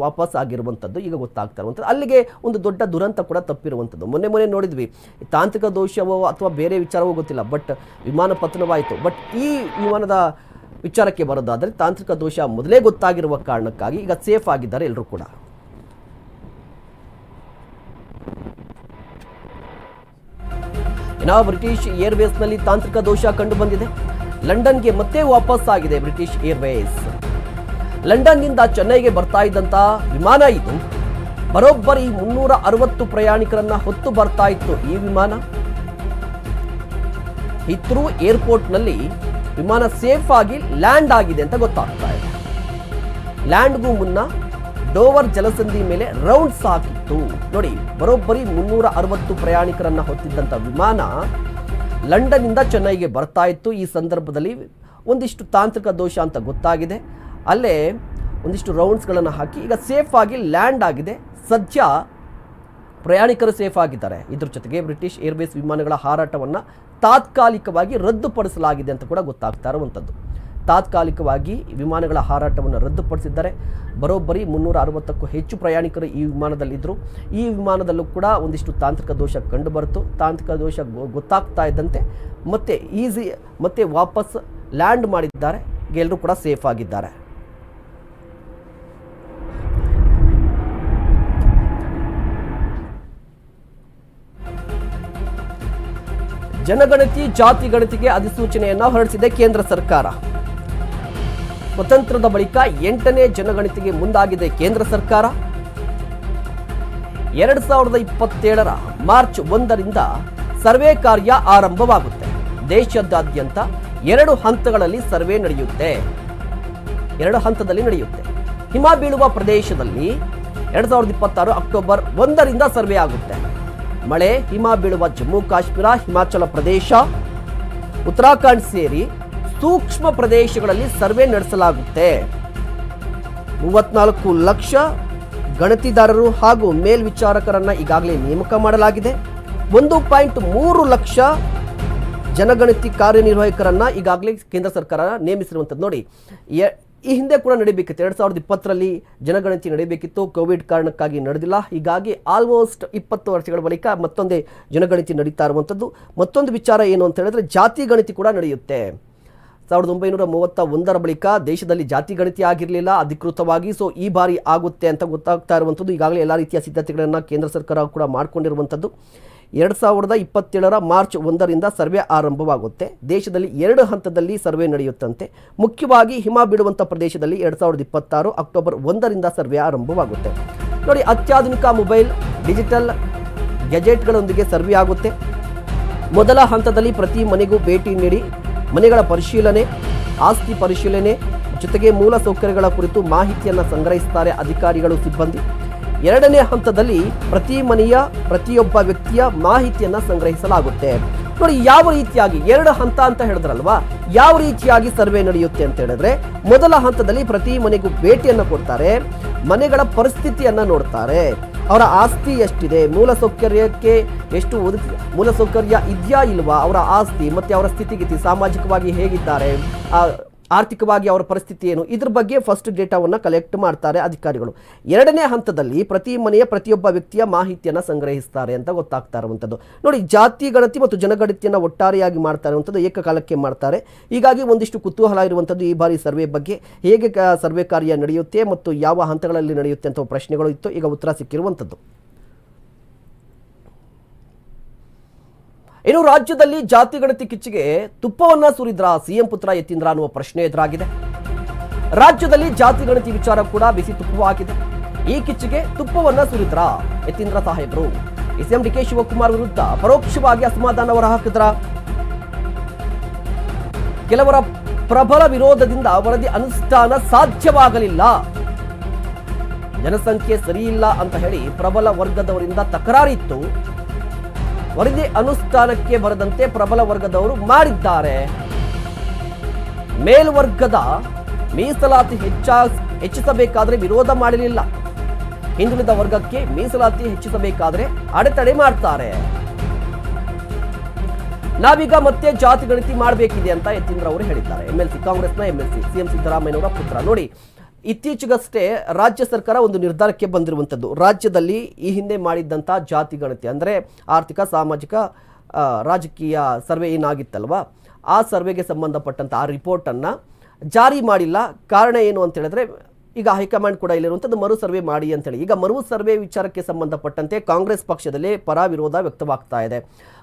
ವಾಪಸ್ ಆಗಿರುವಂಥದ್ದು ಈಗ ಗೊತ್ತಾಗ್ತಾ ಇರುವಂಥದ್ದು. ಅಲ್ಲಿಗೆ ಒಂದು ದೊಡ್ಡ ದುರಂತ ಕೂಡ ತಪ್ಪಿರುವಂಥದ್ದು. ಮೊನ್ನೆ ಮೊನ್ನೆ ನೋಡಿದ್ವಿ, ತಾಂತ್ರಿಕ ದೋಷವೋ ಅಥವಾ ಬೇರೆ ವಿಚಾರವೋ ಗೊತ್ತಿಲ್ಲ ಬಟ್ ವಿಮಾನ ಪತನವಾಯಿತು. ಬಟ್ ಈ ವಿಮಾನದ ವಿಚಾರಕ್ಕೆ ಬರೋದಾದರೆ ತಾಂತ್ರಿಕ ದೋಷ ಮೊದಲೇ ಗೊತ್ತಾಗಿರುವ ಕಾರಣಕ್ಕಾಗಿ ಈಗ ಸೇಫ್ ಆಗಿದ್ದಾರೆ ಎಲ್ಲರೂ ಕೂಡ. ಇನ್ನು ಬ್ರಿಟಿಷ್ ಏರ್ವೇಸ್ನಲ್ಲಿ ತಾಂತ್ರಿಕ ದೋಷ ಕಂಡು ಬಂದಿದೆ ಲಂಡನ್ಗೆ ಮತ್ತೆ ವಾಪಸ್ ಆಗಿದೆ ಬ್ರಿಟಿಷ್ ಏರ್ವೇಸ್ ಲಂಡನ್ನಿಂದ ಚೆನ್ನೈಗೆ ಬರ್ತಾ ಇದ್ದಂತ ವಿಮಾನ ಇದು. ಬರೋಬ್ಬರಿ ಮುನ್ನೂರ ಅರವತ್ತು ಪ್ರಯಾಣಿಕರನ್ನ ಹೊತ್ತು ಬರ್ತಾ ಇತ್ತು ಈ ವಿಮಾನ. ಹಿತ್ರೂ ಏರ್ಪೋರ್ಟ್ನಲ್ಲಿ ವಿಮಾನ ಸೇಫ್ ಆಗಿ ಲ್ಯಾಂಡ್ ಆಗಿದೆ ಅಂತ ಗೊತ್ತಾಗ್ತಾ ಇದೆ. ಲ್ಯಾಂಡ್ಗೂ ಮುನ್ನ ಡೋವರ್ ಜಲಸಂಧಿ ಮೇಲೆ ರೌಂಡ್ಸ್ ಹಾಕಿತ್ತು. ನೋಡಿ, ಬರೋಬ್ಬರಿ ಮುನ್ನೂರ ಅರವತ್ತು ಪ್ರಯಾಣಿಕರನ್ನ ಹೊತ್ತಿದ್ದಂಥ ವಿಮಾನ ಲಂಡನ್ನಿಂದ ಚೆನ್ನೈಗೆ ಬರ್ತಾ ಇತ್ತು. ಈ ಸಂದರ್ಭದಲ್ಲಿ ಒಂದಿಷ್ಟು ತಾಂತ್ರಿಕ ದೋಷ ಅಂತ ಗೊತ್ತಾಗಿದೆ. ಅಲ್ಲೇ ಒಂದಿಷ್ಟು ರೌಂಡ್ಸ್ಗಳನ್ನು ಹಾಕಿ ಈಗ ಸೇಫ್ ಆಗಿ ಲ್ಯಾಂಡ್ ಆಗಿದೆ. ಸದ್ಯ ಪ್ರಯಾಣಿಕರು ಸೇಫ್ ಆಗಿದ್ದಾರೆ. ಇದ್ರ ಜೊತೆಗೆ ಬ್ರಿಟಿಷ್ ಏರ್ವೇಸ್ ವಿಮಾನಗಳ ಹಾರಾಟವನ್ನು ತಾತ್ಕಾಲಿಕವಾಗಿ ರದ್ದುಪಡಿಸಲಾಗಿದೆ ಅಂತ ಕೂಡ ಗೊತ್ತಾಗ್ತಾ ಇರುವಂಥದ್ದು. ತಾತ್ಕಾಲಿಕವಾಗಿ ವಿಮಾನಗಳ ಹಾರಾಟವನ್ನು ರದ್ದುಪಡಿಸಿದ್ದಾರೆ. ಬರೋಬ್ಬರಿ ಮುನ್ನೂರ ಅರವತ್ತಕ್ಕೂ ಹೆಚ್ಚು ಪ್ರಯಾಣಿಕರು ಈ ವಿಮಾನದಲ್ಲಿದ್ದರು ಈ ವಿಮಾನದಲ್ಲೂ ಕೂಡ ಒಂದಿಷ್ಟು ತಾಂತ್ರಿಕ ದೋಷ ಕಂಡುಬರುತ್ತು. ತಾಂತ್ರಿಕ ದೋಷ ಗೊತ್ತಾಗ್ತಾ ಇದ್ದಂತೆ ಮತ್ತೆ ಈಸಿ, ಮತ್ತೆ ವಾಪಸ್ ಲ್ಯಾಂಡ್ ಮಾಡಿದ್ದಾರೆ. ಎಲ್ಲರೂ ಕೂಡ ಸೇಫ್ ಆಗಿದ್ದಾರೆ. ಜನಗಣತಿ, ಜಾತಿ ಗಣತಿಗೆ ಅಧಿಸೂಚನೆಯನ್ನು ಹೊರಡಿಸಿದೆ ಕೇಂದ್ರ ಸರ್ಕಾರ. ಸ್ವತಂತ್ರದ ಬಳಿಕ ಎಂಟನೇ ಜನಗಣತಿಗೆ ಮುಂದಾಗಿದೆ ಕೇಂದ್ರ ಸರ್ಕಾರ. ಎರಡ್ ಸಾವಿರದ ಇಪ್ಪತ್ತೇಳರ ಮಾರ್ಚ್ ಒಂದರಿಂದ ಸರ್ವೆ ಕಾರ್ಯ ಆರಂಭವಾಗುತ್ತೆ. ದೇಶದಾದ್ಯಂತ ಎರಡು ಹಂತಗಳಲ್ಲಿ ಸರ್ವೆ ನಡೆಯುತ್ತೆ. ಎರಡು ಹಂತದಲ್ಲಿ ನಡೆಯುತ್ತೆ. ಹಿಮ ಬೀಳುವ ಪ್ರದೇಶದಲ್ಲಿ ಎರಡ್ ಸಾವಿರದ ಇಪ್ಪತ್ತಾರು ಅಕ್ಟೋಬರ್ ಒಂದರಿಂದ ಸರ್ವೆ ಆಗುತ್ತೆ. ಮಳೆ, ಹಿಮ ಬೀಳುವ ಜಮ್ಮು ಕಾಶ್ಮೀರ, ಹಿಮಾಚಲ ಪ್ರದೇಶ, ಉತ್ತರಾಖಂಡ್ ಸೇರಿ ಸೂಕ್ಷ್ಮ ಪ್ರದೇಶಗಳಲ್ಲಿ ಸರ್ವೆ ನಡೆಸಲಾಗುತ್ತೆ. ಮೂವತ್ನಾಲ್ಕು ಲಕ್ಷ ಗಣತಿದಾರರು ಹಾಗೂ ಮೇಲ್ವಿಚಾರಕರನ್ನ ಈಗಾಗಲೇ ನೇಮಕ ಮಾಡಲಾಗಿದೆ. ಒಂದು ಪಾಯಿಂಟ್ ಮೂರು ಲಕ್ಷ ಜನಗಣತಿ ಕಾರ್ಯನಿರ್ವಾಹಕರನ್ನ ಈಗಾಗಲೇ ಕೇಂದ್ರ ಸರ್ಕಾರ ನೇಮಿಸಿರುವಂಥದ್ದು ನೋಡಿ. ಈ ಹಿಂದೆ ಕೂಡ ನಡೀಬೇಕಿತ್ತು. ಎರಡು ಸಾವಿರದ ಇಪ್ಪತ್ತರಲ್ಲಿ ಜನಗಣತಿ ನಡೀಬೇಕಿತ್ತು. ಕೋವಿಡ್ ಕಾರಣಕ್ಕಾಗಿ ನಡೆದಿಲ್ಲ. ಹೀಗಾಗಿ ಆಲ್ಮೋಸ್ಟ್ ಇಪ್ಪತ್ತು ವರ್ಷಗಳ ಬಳಿಕ ಮತ್ತೊಂದೇ ಜನಗಣತಿ ನಡೀತಾ ಇರುವಂಥದ್ದು ಮತ್ತೊಂದು ವಿಚಾರ ಏನು ಅಂತ ಹೇಳಿದ್ರೆ ಜಾತಿ ಗಣತಿ ಕೂಡ ನಡೆಯುತ್ತೆ. ಸಾವಿರದ ಒಂಬೈನೂರ ಮೂವತ್ತ ಒಂದರ ಬಳಿಕ ದೇಶದಲ್ಲಿ ಜಾತಿ ಗಣತಿ ಆಗಿರಲಿಲ್ಲ, ಅಧಿಕೃತವಾಗಿ. ಸೊ ಈ ಬಾರಿ ಆಗುತ್ತೆ ಅಂತ ಗೊತ್ತಾಗ್ತಾ ಇರುವಂಥದ್ದು ಈಗಾಗಲೇ ಎಲ್ಲ ರೀತಿಯ ಸಿದ್ಧತೆಗಳನ್ನು ಕೇಂದ್ರ ಸರ್ಕಾರ ಕೂಡ ಮಾಡಿಕೊಂಡಿರುವಂಥದ್ದು ಎರಡು ಸಾವಿರದ ಇಪ್ಪತ್ತೇಳರ ಮಾರ್ಚ್ ಒಂದರಿಂದ ಸರ್ವೆ ಆರಂಭವಾಗುತ್ತೆ. ದೇಶದಲ್ಲಿ ಎರಡು ಹಂತದಲ್ಲಿ ಸರ್ವೆ ನಡೆಯುತ್ತಂತೆ. ಮುಖ್ಯವಾಗಿ ಹಿಮ ಬಿಡುವಂಥ ಪ್ರದೇಶದಲ್ಲಿ ಎರಡು ಸಾವಿರದ ಇಪ್ಪತ್ತಾರು ಅಕ್ಟೋಬರ್ ಒಂದರಿಂದ ಸರ್ವೆ ಆರಂಭವಾಗುತ್ತೆ. ನೋಡಿ, ಅತ್ಯಾಧುನಿಕ ಮೊಬೈಲ್, ಡಿಜಿಟಲ್ ಗ್ಯಾಜೆಟ್ಗಳೊಂದಿಗೆ ಸರ್ವೆ ಆಗುತ್ತೆ. ಮೊದಲ ಹಂತದಲ್ಲಿ ಪ್ರತಿ ಮನೆಗೂ ಭೇಟಿ ನೀಡಿ, ಮನೆಗಳ ಪರಿಶೀಲನೆ, ಆಸ್ತಿ ಪರಿಶೀಲನೆ, ಜೊತೆಗೆ ಮೂಲ ಸೌಕರ್ಯಗಳ ಕುರಿತು ಮಾಹಿತಿಯನ್ನು ಸಂಗ್ರಹಿಸ್ತಾರೆ ಅಧಿಕಾರಿಗಳು, ಸಿಬ್ಬಂದಿ. ಎರಡನೇ ಹಂತದಲ್ಲಿ ಪ್ರತಿ ಮನೆಯ ಪ್ರತಿಯೊಬ್ಬ ವ್ಯಕ್ತಿಯ ಮಾಹಿತಿಯನ್ನ ಸಂಗ್ರಹಿಸಲಾಗುತ್ತೆ. ನೋಡಿ, ಯಾವ ರೀತಿಯಾಗಿ ಎರಡು ಹಂತ ಅಂತ ಹೇಳಿದ್ರಲ್ವಾ? ಯಾವ ರೀತಿಯಾಗಿ ಸರ್ವೆ ನಡೆಯುತ್ತೆ ಅಂತ ಹೇಳಿದ್ರೆ, ಮೊದಲ ಹಂತದಲ್ಲಿ ಪ್ರತಿ ಮನೆಗೂ ಭೇಟಿಯನ್ನ ಕೊಡ್ತಾರೆ, ಮನೆಗಳ ಪರಿಸ್ಥಿತಿಯನ್ನ ನೋಡ್ತಾರೆ. ಅವರ ಆಸ್ತಿ ಎಷ್ಟಿದೆ? ಮೂಲ ಸೌಕರ್ಯಕ್ಕೆ ಎಷ್ಟು ಒದಗಿ ಮೂಲಸೌಕರ್ಯ ಇದೆಯಾ ಇಲ್ವಾ? ಅವರ ಆಸ್ತಿ ಮತ್ತೆ ಅವರ ಸ್ಥಿತಿಗತಿ ಸಾಮಾಜಿಕವಾಗಿ ಹೇಗಿದ್ದಾರೆ? ಆರ್ಥಿಕವಾಗಿ ಅವರ ಪರಿಸ್ಥಿತಿ ಏನು? ಇದ್ರ ಬಗ್ಗೆ ಫಸ್ಟ್ ಡೇಟಾವನ್ನು ಕಲೆಕ್ಟ್ ಮಾಡ್ತಾರೆ ಅಧಿಕಾರಿಗಳು. ಎರಡನೇ ಹಂತದಲ್ಲಿ ಪ್ರತಿ ಮನೆಯ ಪ್ರತಿಯೊಬ್ಬ ವ್ಯಕ್ತಿಯ ಮಾಹಿತಿಯನ್ನು ಸಂಗ್ರಹಿಸ್ತಾರೆ ಅಂತ ಗೊತ್ತಾಗ್ತಾ ಇರುವಂಥದ್ದು ನೋಡಿ, ಜಾತಿ, ಗಣತಿ ಮತ್ತು ಜನಗಣತಿಯನ್ನು ಒಟ್ಟಾರೆಯಾಗಿ ಮಾಡ್ತಾ ಇರುವಂಥದ್ದು ಏಕಕಾಲಕ್ಕೆ ಮಾಡ್ತಾರೆ. ಹೀಗಾಗಿ ಒಂದಿಷ್ಟು ಕುತೂಹಲ ಇರುವಂಥದ್ದು ಈ ಬಾರಿ ಸರ್ವೆ ಬಗ್ಗೆ. ಹೇಗೆ ಸರ್ವೆ ಕಾರ್ಯ ನಡೆಯುತ್ತೆ ಮತ್ತು ಯಾವ ಹಂತಗಳಲ್ಲಿ ನಡೆಯುತ್ತೆ ಅಂತ ಪ್ರಶ್ನೆಗಳು ಇತ್ತು. ಈಗ ಉತ್ತರ ಸಿಕ್ಕಿರುವಂಥದ್ದು ಇನ್ನು ರಾಜ್ಯದಲ್ಲಿ ಜಾತಿ ಗಣತಿ ಕಿಚ್ಚಿಗೆ ತುಪ್ಪವನ್ನ ಸುರಿದ್ರ ಸಿಎಂ ಪುತ್ರ ಯತೀಂದ್ರ ಅನ್ನುವ ಪ್ರಶ್ನೆ ಎದುರಾಗಿದೆ. ರಾಜ್ಯದಲ್ಲಿ ಜಾತಿ ಗಣತಿ ವಿಚಾರ ಕೂಡ ಬಿಸಿ ತುಪ್ಪವಾಗಿದೆ ಈ ಕಿಚ್ಚಿಗೆ ತುಪ್ಪವನ್ನ ಸುರಿದ್ರ ಯತೀಂದ್ರ ಸಾಹೇಬರು. ಸಿಎಂ ಡಿಕೆ ಶಿವಕುಮಾರ್ ವಿರುದ್ಧ ಪರೋಕ್ಷವಾಗಿ ಅಸಮಾಧಾನ ಹೊರಹಾಕಿದ್ರ ಕೆಲವರ ಪ್ರಬಲ ವಿರೋಧದಿಂದ ವರದಿ ಅನುಷ್ಠಾನ ಸಾಧ್ಯವಾಗಲಿಲ್ಲ. ಜನಸಂಖ್ಯೆ ಸರಿಯಿಲ್ಲ ಅಂತ ಹೇಳಿ ಪ್ರಬಲ ವರ್ಗದವರಿಂದ ತಕರಾರಿತ್ತು. ವರದಿ ಅನುಷ್ಠಾನಕ್ಕೆ ಬರದಂತೆ ಪ್ರಬಲ ವರ್ಗದವರು ಮಾಡಿದ್ದಾರೆ. ಮೇಲ್ವರ್ಗದ ಮೀಸಲಾತಿ ಹೆಚ್ಚ ಹೆಚ್ಚಿಸಬೇಕಾದ್ರೆ ವಿರೋಧ ಮಾಡಲಿಲ್ಲ. ಹಿಂದುಳಿದ ವರ್ಗಕ್ಕೆ ಮೀಸಲಾತಿ ಹೆಚ್ಚಿಸಬೇಕಾದ್ರೆ ಅಡೆತಡೆ ಮಾಡ್ತಾರೆ. ನಾವೀಗ ಮತ್ತೆ ಜಾತಿ ಗಣತಿ ಮಾಡಬೇಕಿದೆ ಅಂತ ಯತೀಂದ್ರ ಅವರು ಹೇಳಿದ್ದಾರೆ. ಎಂಎಲ್ಸಿ ಕಾಂಗ್ರೆಸ್ನ ಎಂಎಲ್ಸಿ ಸಿಎಂ ಸಿದ್ದರಾಮಯ್ಯನವರ ಪುತ್ರ. ನೋಡಿ ಇತ್ತೀಚೆಗಷ್ಟೇ ರಾಜ್ಯ ಸರ್ಕಾರ ಒಂದು ನಿರ್ಧಾರಕ್ಕೆ ಬಂದಿರುವಂಥದ್ದು. ರಾಜ್ಯದಲ್ಲಿ ಈ ಹಿಂದೆ ಮಾಡಿದ್ದಂಥ ಜಾತಿ ಗಣತಿ ಅಂದರೆ ಆರ್ಥಿಕ, ಸಾಮಾಜಿಕ ರಾಜಕೀಯ ಸರ್ವೆ ಏನಾಗಿತ್ತಲ್ವ? ಆ ಸರ್ವೆಗೆ ಸಂಬಂಧಪಟ್ಟಂಥ ಆ ರಿಪೋರ್ಟನ್ನು ಜಾರಿ ಮಾಡಿಲ್ಲ. ಕಾರಣ ಏನು ಅಂತ ಹೇಳಿದ್ರೆ, ಈಗ ಹೈಕಮಾಂಡ್ ಕೂಡ ಇಲ್ಲಿರುವಂಥದ್ದು ಮರು ಸರ್ವೆ ಮಾಡಿ ಅಂತೇಳಿ ಈಗ ಮರು ಸರ್ವೆ ವಿಚಾರಕ್ಕೆ ಸಂಬಂಧಪಟ್ಟಂತೆ ಕಾಂಗ್ರೆಸ್ ಪಕ್ಷದಲ್ಲಿ ಪರ ವಿರೋಧ ವ್ಯಕ್ತವಾಗ್ತಾ ಇದೆ.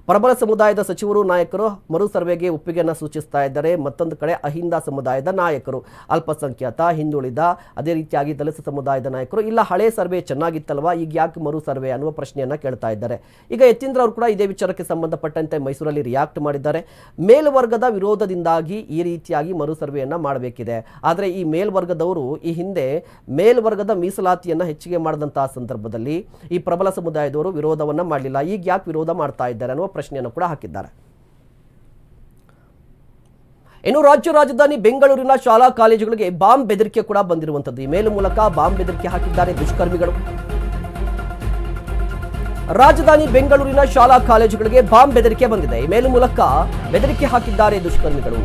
ಪ್ರಬಲ ಸಮುದಾಯದ ಸಚಿವರು ನಾಯಕರು ಮರು ಸರ್ವೆಗೆ ಒಪ್ಪಿಗೆಯನ್ನು ಸೂಚಿಸ್ತಾ ಇದ್ದಾರೆ. ಮತ್ತೊಂದು ಕಡೆ ಅಹಿಂದ ಸಮುದಾಯದ ನಾಯಕರು, ಅಲ್ಪಸಂಖ್ಯಾತ, ಹಿಂದುಳಿದ, ಅದೇ ರೀತಿಯಾಗಿ ದಲಿತ ಸಮುದಾಯದ ನಾಯಕರು, ಇಲ್ಲ ಹಳೆ ಸರ್ವೆ ಚೆನ್ನಾಗಿತ್ತಲ್ವಾ, ಈಗ ಯಾಕೆ ಮರು ಸರ್ವೆ ಅನ್ನುವ ಪ್ರಶ್ನೆಯನ್ನು ಕೇಳ್ತಾ ಇದ್ದಾರೆ. ಈಗ ಯತೀಂದ್ರ ಅವರು ಕೂಡ ಇದೇ ವಿಚಾರಕ್ಕೆ ಸಂಬಂಧಪಟ್ಟಂತೆ ಮೈಸೂರಲ್ಲಿ ರಿಯಾಕ್ಟ್ ಮಾಡಿದ್ದಾರೆ. ಮೇಲ್ವರ್ಗದ ವಿರೋಧದಿಂದಾಗಿ ಈ ರೀತಿಯಾಗಿ ಮರು ಸರ್ವೆಯನ್ನು ಮಾಡಬೇಕಿದೆ. ಆದರೆ ಈ ಮೇಲ್ವರ್ಗದವರು ಈ ಹಿಂದೆ ಮೇಲ್ವರ್ಗದ ಮೀಸಲಾತಿಯನ್ನು ಹೆಚ್ಚಿಗೆ ಮಾಡಿದಂತಹ ಸಂದರ್ಭದಲ್ಲಿ ಈ ಪ್ರಬಲ ಸಮುದಾಯದವರು ವಿರೋಧವನ್ನು ಮಾಡಲಿಲ್ಲ. ಈಗ ಯಾಕೆ ವಿರೋಧ ಮಾಡ್ತಾ ಇದ್ದಾರೆ ಅನ್ನುವ ಪ್ರಶ್ನೆಯನ್ನು ಕೂಡ ಹಾಕಿದ್ದಾರೆ. ಇನ್ನು ರಾಜ್ಯ ರಾಜಧಾನಿ ಬೆಂಗಳೂರಿನ ಶಾಲಾ ಕಾಲೇಜುಗಳಿಗೆ ಬಾಂಬ್ ಬೆದರಿಕೆ ಕೂಡ ಬಂದಿರುವಂತದ್ದು ಈ ಮೇಲ್ ಮೂಲಕ ಬಾಂಬ್ ಬೆದರಿಕೆ ಹಾಕಿದ್ದಾರೆ ದುಷ್ಕರ್ಮಿಗಳು. ರಾಜಧಾನಿ ಬೆಂಗಳೂರಿನ ಶಾಲಾ ಕಾಲೇಜುಗಳಿಗೆ ಬಾಂಬ್ ಬೆದರಿಕೆ ಬಂದಿದೆ. ಈ ಮೇಲ್ ಮೂಲಕ ಬೆದರಿಕೆ ಹಾಕಿದ್ದಾರೆ ದುಷ್ಕರ್ಮಿಗಳು.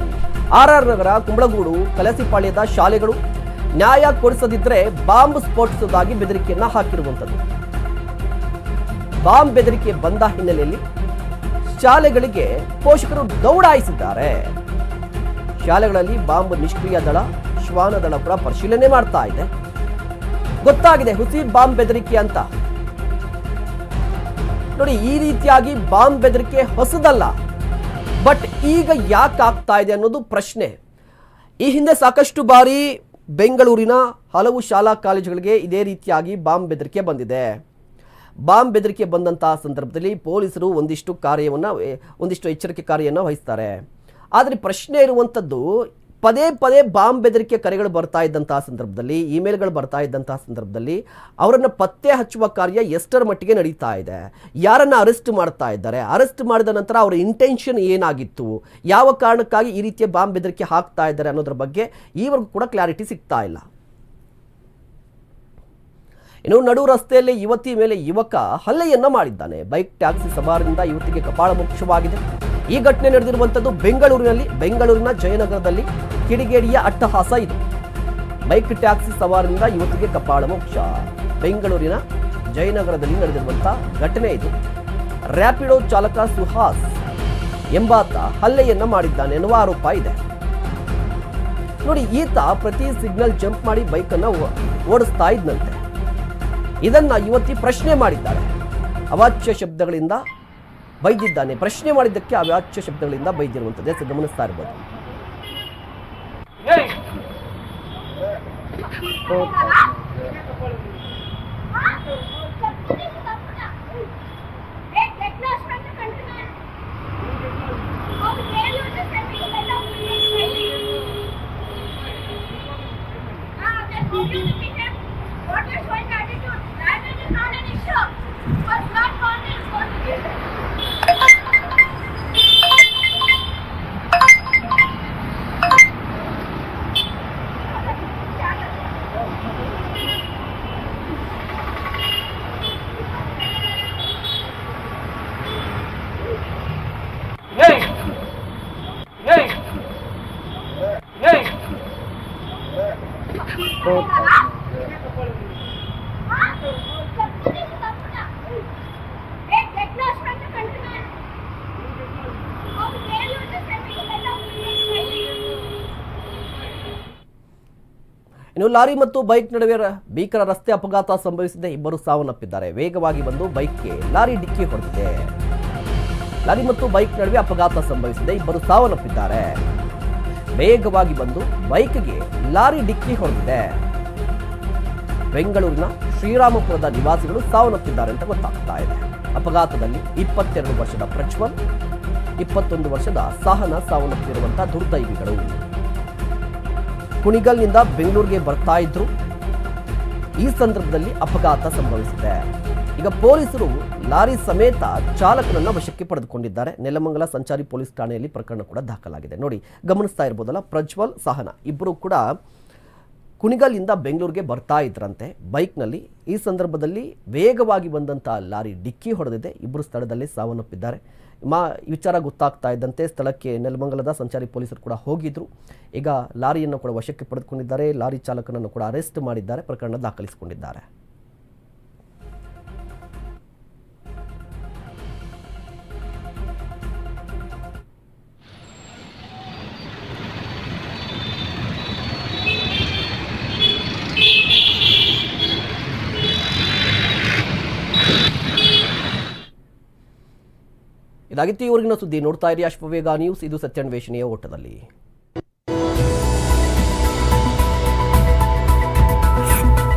ಆರ್ ಆರ್ ನಗರ, ಕುಂಬಳಗೂಡು, ಕಲಸಿಪಾಳ್ಯದ ಶಾಲೆಗಳು ನ್ಯಾಯ ಕೊಡಿಸದಿದ್ದರೆ ಬಾಂಬ್ ಸ್ಫೋಟಿಸುವುದಾಗಿ ಬೆದರಿಕೆಯನ್ನ ಹಾಕಿರುವಂಥದ್ದು. ಬಾಂಬ್ ಬೆದರಿಕೆ ಬಂದ ಹಿನ್ನೆಲೆಯಲ್ಲಿ ಶಾಲೆಗಳಿಗೆ ಪೋಷಕರು ದೌಡಾಯಿಸಿದ್ದಾರೆ. ಶಾಲೆಗಳಲ್ಲಿ ಬಾಂಬ್ ನಿಷ್ಕ್ರಿಯ ದಳ, ಶ್ವಾನ ದಳ ಕೂಡ ಪರಿಶೀಲನೆ ಮಾಡ್ತಾ ಇದೆ. ಗೊತ್ತಾಗಿದೆ ಹುಸಿ ಬಾಂಬ್ ಬೆದರಿಕೆ ಅಂತ. ನೋಡಿ, ಈ ರೀತಿಯಾಗಿ ಬಾಂಬ್ ಬೆದರಿಕೆ ಹೊಸದಲ್ಲ. ಬಟ್ ಈಗ ಯಾಕೆ ಆಗ್ತಾ ಇದೆ ಅನ್ನೋದು ಪ್ರಶ್ನೆ. ಈ ಹಿಂದೆ ಸಾಕಷ್ಟು ಬಾರಿ ಬೆಂಗಳೂರಿನ ಹಲವು ಶಾಲಾ ಕಾಲೇಜುಗಳಿಗೆ ಇದೇ ರೀತಿಯಾಗಿ ಬಾಂಬ್ ಬೆದರಿಕೆ ಬಂದಿದೆ. ಬಾಂಬ್ ಬೆದರಿಕೆ ಬಂದಂತಹ ಸಂದರ್ಭದಲ್ಲಿ ಪೊಲೀಸರು ಒಂದಿಷ್ಟು ಕಾರ್ಯವನ್ನು ಒಂದಿಷ್ಟು ಎಚ್ಚರಿಕೆ ಕಾರ್ಯವನ್ನು ವಹಿಸ್ತಾರೆ. ಆದರೆ ಪ್ರಶ್ನೆ ಇರುವಂಥದ್ದು ಪದೇ ಪದೇ ಬಾಂಬ್ ಬೆದರಿಕೆ ಕರೆಗಳು ಬರ್ತಾ ಇದ್ದಂತಹ ಸಂದರ್ಭದಲ್ಲಿ, ಇಮೇಲ್ಗಳು ಬರ್ತಾ ಇದ್ದಂತಹ ಸಂದರ್ಭದಲ್ಲಿ ಅವರನ್ನು ಪತ್ತೆ ಹಚ್ಚುವ ಕಾರ್ಯ ಎಷ್ಟರ ಮಟ್ಟಿಗೆ ನಡೀತಾ ಇದೆ? ಯಾರನ್ನ ಅರೆಸ್ಟ್ ಮಾಡ್ತಾ ಇದ್ದಾರೆ? ಅರೆಸ್ಟ್ ಮಾಡಿದ ನಂತರ ಅವರ ಇಂಟೆನ್ಷನ್ ಏನಾಗಿತ್ತು? ಯಾವ ಕಾರಣಕ್ಕಾಗಿ ಈ ರೀತಿಯ ಬಾಂಬ್ ಬೆದರಿಕೆ ಹಾಕ್ತಾ ಇದ್ದಾರೆ ಅನ್ನೋದ್ರ ಬಗ್ಗೆ ಈವರೆಗೂ ಕೂಡ ಕ್ಲಾರಿಟಿ ಸಿಗ್ತಾ ಇಲ್ಲ. ಇನ್ನು ನಡು ರಸ್ತೆಯಲ್ಲಿ ಯುವತಿ ಮೇಲೆ ಯುವಕ ಹಲ್ಲೆಯನ್ನ ಮಾಡಿದ್ದಾನೆ. ಬೈಕ್ ಟ್ಯಾಕ್ಸಿ ಸವಾರರಿಂದ ಯುವತಿಗೆ ಕಪಾಳ ಮೋಕ್ಷವಾಗಿದೆ ಈ ಘಟನೆ ನಡೆದಿರುವಂಥದ್ದು ಬೆಂಗಳೂರಿನಲ್ಲಿ. ಬೆಂಗಳೂರಿನ ಜಯನಗರದಲ್ಲಿ ಕಿಡಿಗೇಡಿಯ ಅಟ್ಟಹಾಸ ಇದು. ಬೈಕ್ ಟ್ಯಾಕ್ಸಿ ಸವಾರರಿಂದ ಯುವತಿಗೆ ಕಪಾಳ ಮೋಕ್ಷ ಬೆಂಗಳೂರಿನ ಜಯನಗರದಲ್ಲಿ ನಡೆದಿರುವಂಥ ಘಟನೆ ಇದು. ರ್ಯಾಪಿಡೋ ಚಾಲಕ ಸುಹಾಸ್ ಎಂಬಾತ ಹಲ್ಲೆಯನ್ನ ಮಾಡಿದ್ದಾನೆ ಎನ್ನುವ ಆರೋಪ ಇದೆ. ನೋಡಿ, ಈತ ಪ್ರತಿ ಸಿಗ್ನಲ್ ಜಂಪ್ ಮಾಡಿ ಬೈಕನ್ನು ಓಡಿಸ್ತಾ ಇದ್ನಂತೆ. ಇದನ್ನ ಯುವತಿ ಪ್ರಶ್ನೆ ಮಾಡಿದ್ದಾಳೆ ಅವಾಚ್ಯ ಶಬ್ದಗಳಿಂದ ಬೈದಿದ್ದಾನೆ. ಪ್ರಶ್ನೆ ಮಾಡಿದ್ದಕ್ಕೆ ಅವಾಚ್ಯ ಶಬ್ದಗಳಿಂದ ಬೈದಿರುವಂಥದ್ದೇ ಸ- ಗಮನಿಸ್ತಾ ಇರ್ಬೋದು. ಇನ್ನು ಲಾರಿ ಮತ್ತು ಬೈಕ್ ನಡುವೆ ಭೀಕರ ರಸ್ತೆ ಅಪಘಾತ ಸಂಭವಿಸಿದೆ. ಇಬ್ಬರು ಸಾವನ್ನಪ್ಪಿದ್ದಾರೆ. ವೇಗವಾಗಿ ಬಂದು ಬೈಕ್ಗೆ ಲಾರಿ ಡಿಕ್ಕಿ ಹೊಡೆದಿದೆ. ಲಾರಿ ಮತ್ತು ಬೈಕ್ ನಡುವೆ ಅಪಘಾತ ಸಂಭವಿಸಿದೆ. ಇಬ್ಬರು ಸಾವನ್ನಪ್ಪಿದ್ದಾರೆ. ವೇಗವಾಗಿ ಬಂದು ಬೈಕ್ಗೆ ಲಾರಿ ಡಿಕ್ಕಿ ಹೊಡೆದಿದೆ. ಬೆಂಗಳೂರಿನ ಶ್ರೀರಾಮಪುರದ ನಿವಾಸಿಗಳು ಸಾವನ್ನಪ್ಪಿದ್ದಾರೆ ಅಂತ ಗೊತ್ತಾಗ್ತಾ ಇದೆ. ಅಪಘಾತದಲ್ಲಿ ಇಪ್ಪತ್ತೆರಡು ವರ್ಷದ ಪ್ರಜ್ವಲ್, ಇಪ್ಪತ್ತೊಂದು ವರ್ಷದ ಸಹನ ಸಾವನ್ನಪ್ಪಿರುವಂತಹ ದುರ್ದೈವಿಗಳು. ಕುಣಿಗಲ್ನಿಂದ ಬೆಂಗಳೂರಿಗೆ ಬರ್ತಾ ಇದ್ರು. ಈ ಸಂದರ್ಭದಲ್ಲಿ ಅಪಘಾತ ಸಂಭವಿಸಿದೆ. ಈಗ ಪೊಲೀಸರು ಲಾರಿ ಸಮೇತ ಚಾಲಕನನ್ನು ವಶಕ್ಕೆ ಪಡೆದುಕೊಂಡಿದ್ದಾರೆ. ನೆಲಮಂಗಲ ಸಂಚಾರಿ ಪೊಲೀಸ್ ಠಾಣೆಯಲ್ಲಿ ಪ್ರಕರಣ ಕೂಡ ದಾಖಲಾಗಿದೆ. ನೋಡಿ, ಗಮನಿಸ್ತಾ ಇರ್ಬೋದಲ್ಲ, ಪ್ರಜ್ವಲ್ ಸಹನ ಇಬ್ಬರು ಕೂಡ ಕುಣಿಗಲ್ನಿಂದ ಬೆಂಗಳೂರಿಗೆ ಬರ್ತಾ ಇದ್ರಂತೆ. ಬೈಕ್ನಲ್ಲಿ ಈ ಸಂದರ್ಭದಲ್ಲಿ ವೇಗವಾಗಿ ಬಂದಂಥ ಲಾರಿ ಡಿಕ್ಕಿ ಹೊಡೆದಿದೆ. ಇಬ್ಬರು ಸ್ಥಳದಲ್ಲಿ ಸಾವನ್ನಪ್ಪಿದ್ದಾರೆ. ಮಾ ವಿಚಾರ ಗೊತ್ತಾಗ್ತಾ ಇದ್ದಂತೆ ಸ್ಥಳಕ್ಕೆ ನೆಲಮಂಗಲದ ಸಂಚಾರಿ ಪೊಲೀಸರು ಕೂಡ ಹೋಗಿದ್ರು. ಈಗ ಲಾರಿಯನ್ನು ಕೂಡ ವಶಕ್ಕೆ ಪಡೆದುಕೊಂಡಿದ್ದಾರೆ. ಲಾರಿ ಚಾಲಕನನ್ನು ಕೂಡ ಅರೆಸ್ಟ್ ಮಾಡಿದ್ದಾರೆ. ಪ್ರಕರಣ ದಾಖಲಿಸಿಕೊಂಡಿದ್ದಾರೆ. ಇದಾಗಿತ್ತು ಇವರಿಗಿನ ಸುದ್ದಿ ನೋಡ್ತಾ ಇರಿ ಅಶ್ವವೇಗ ನ್ಯೂಸ್ ಇದು ಸತ್ಯಾನ್ವೇಷಣೆಯ ಓಟದಲ್ಲಿ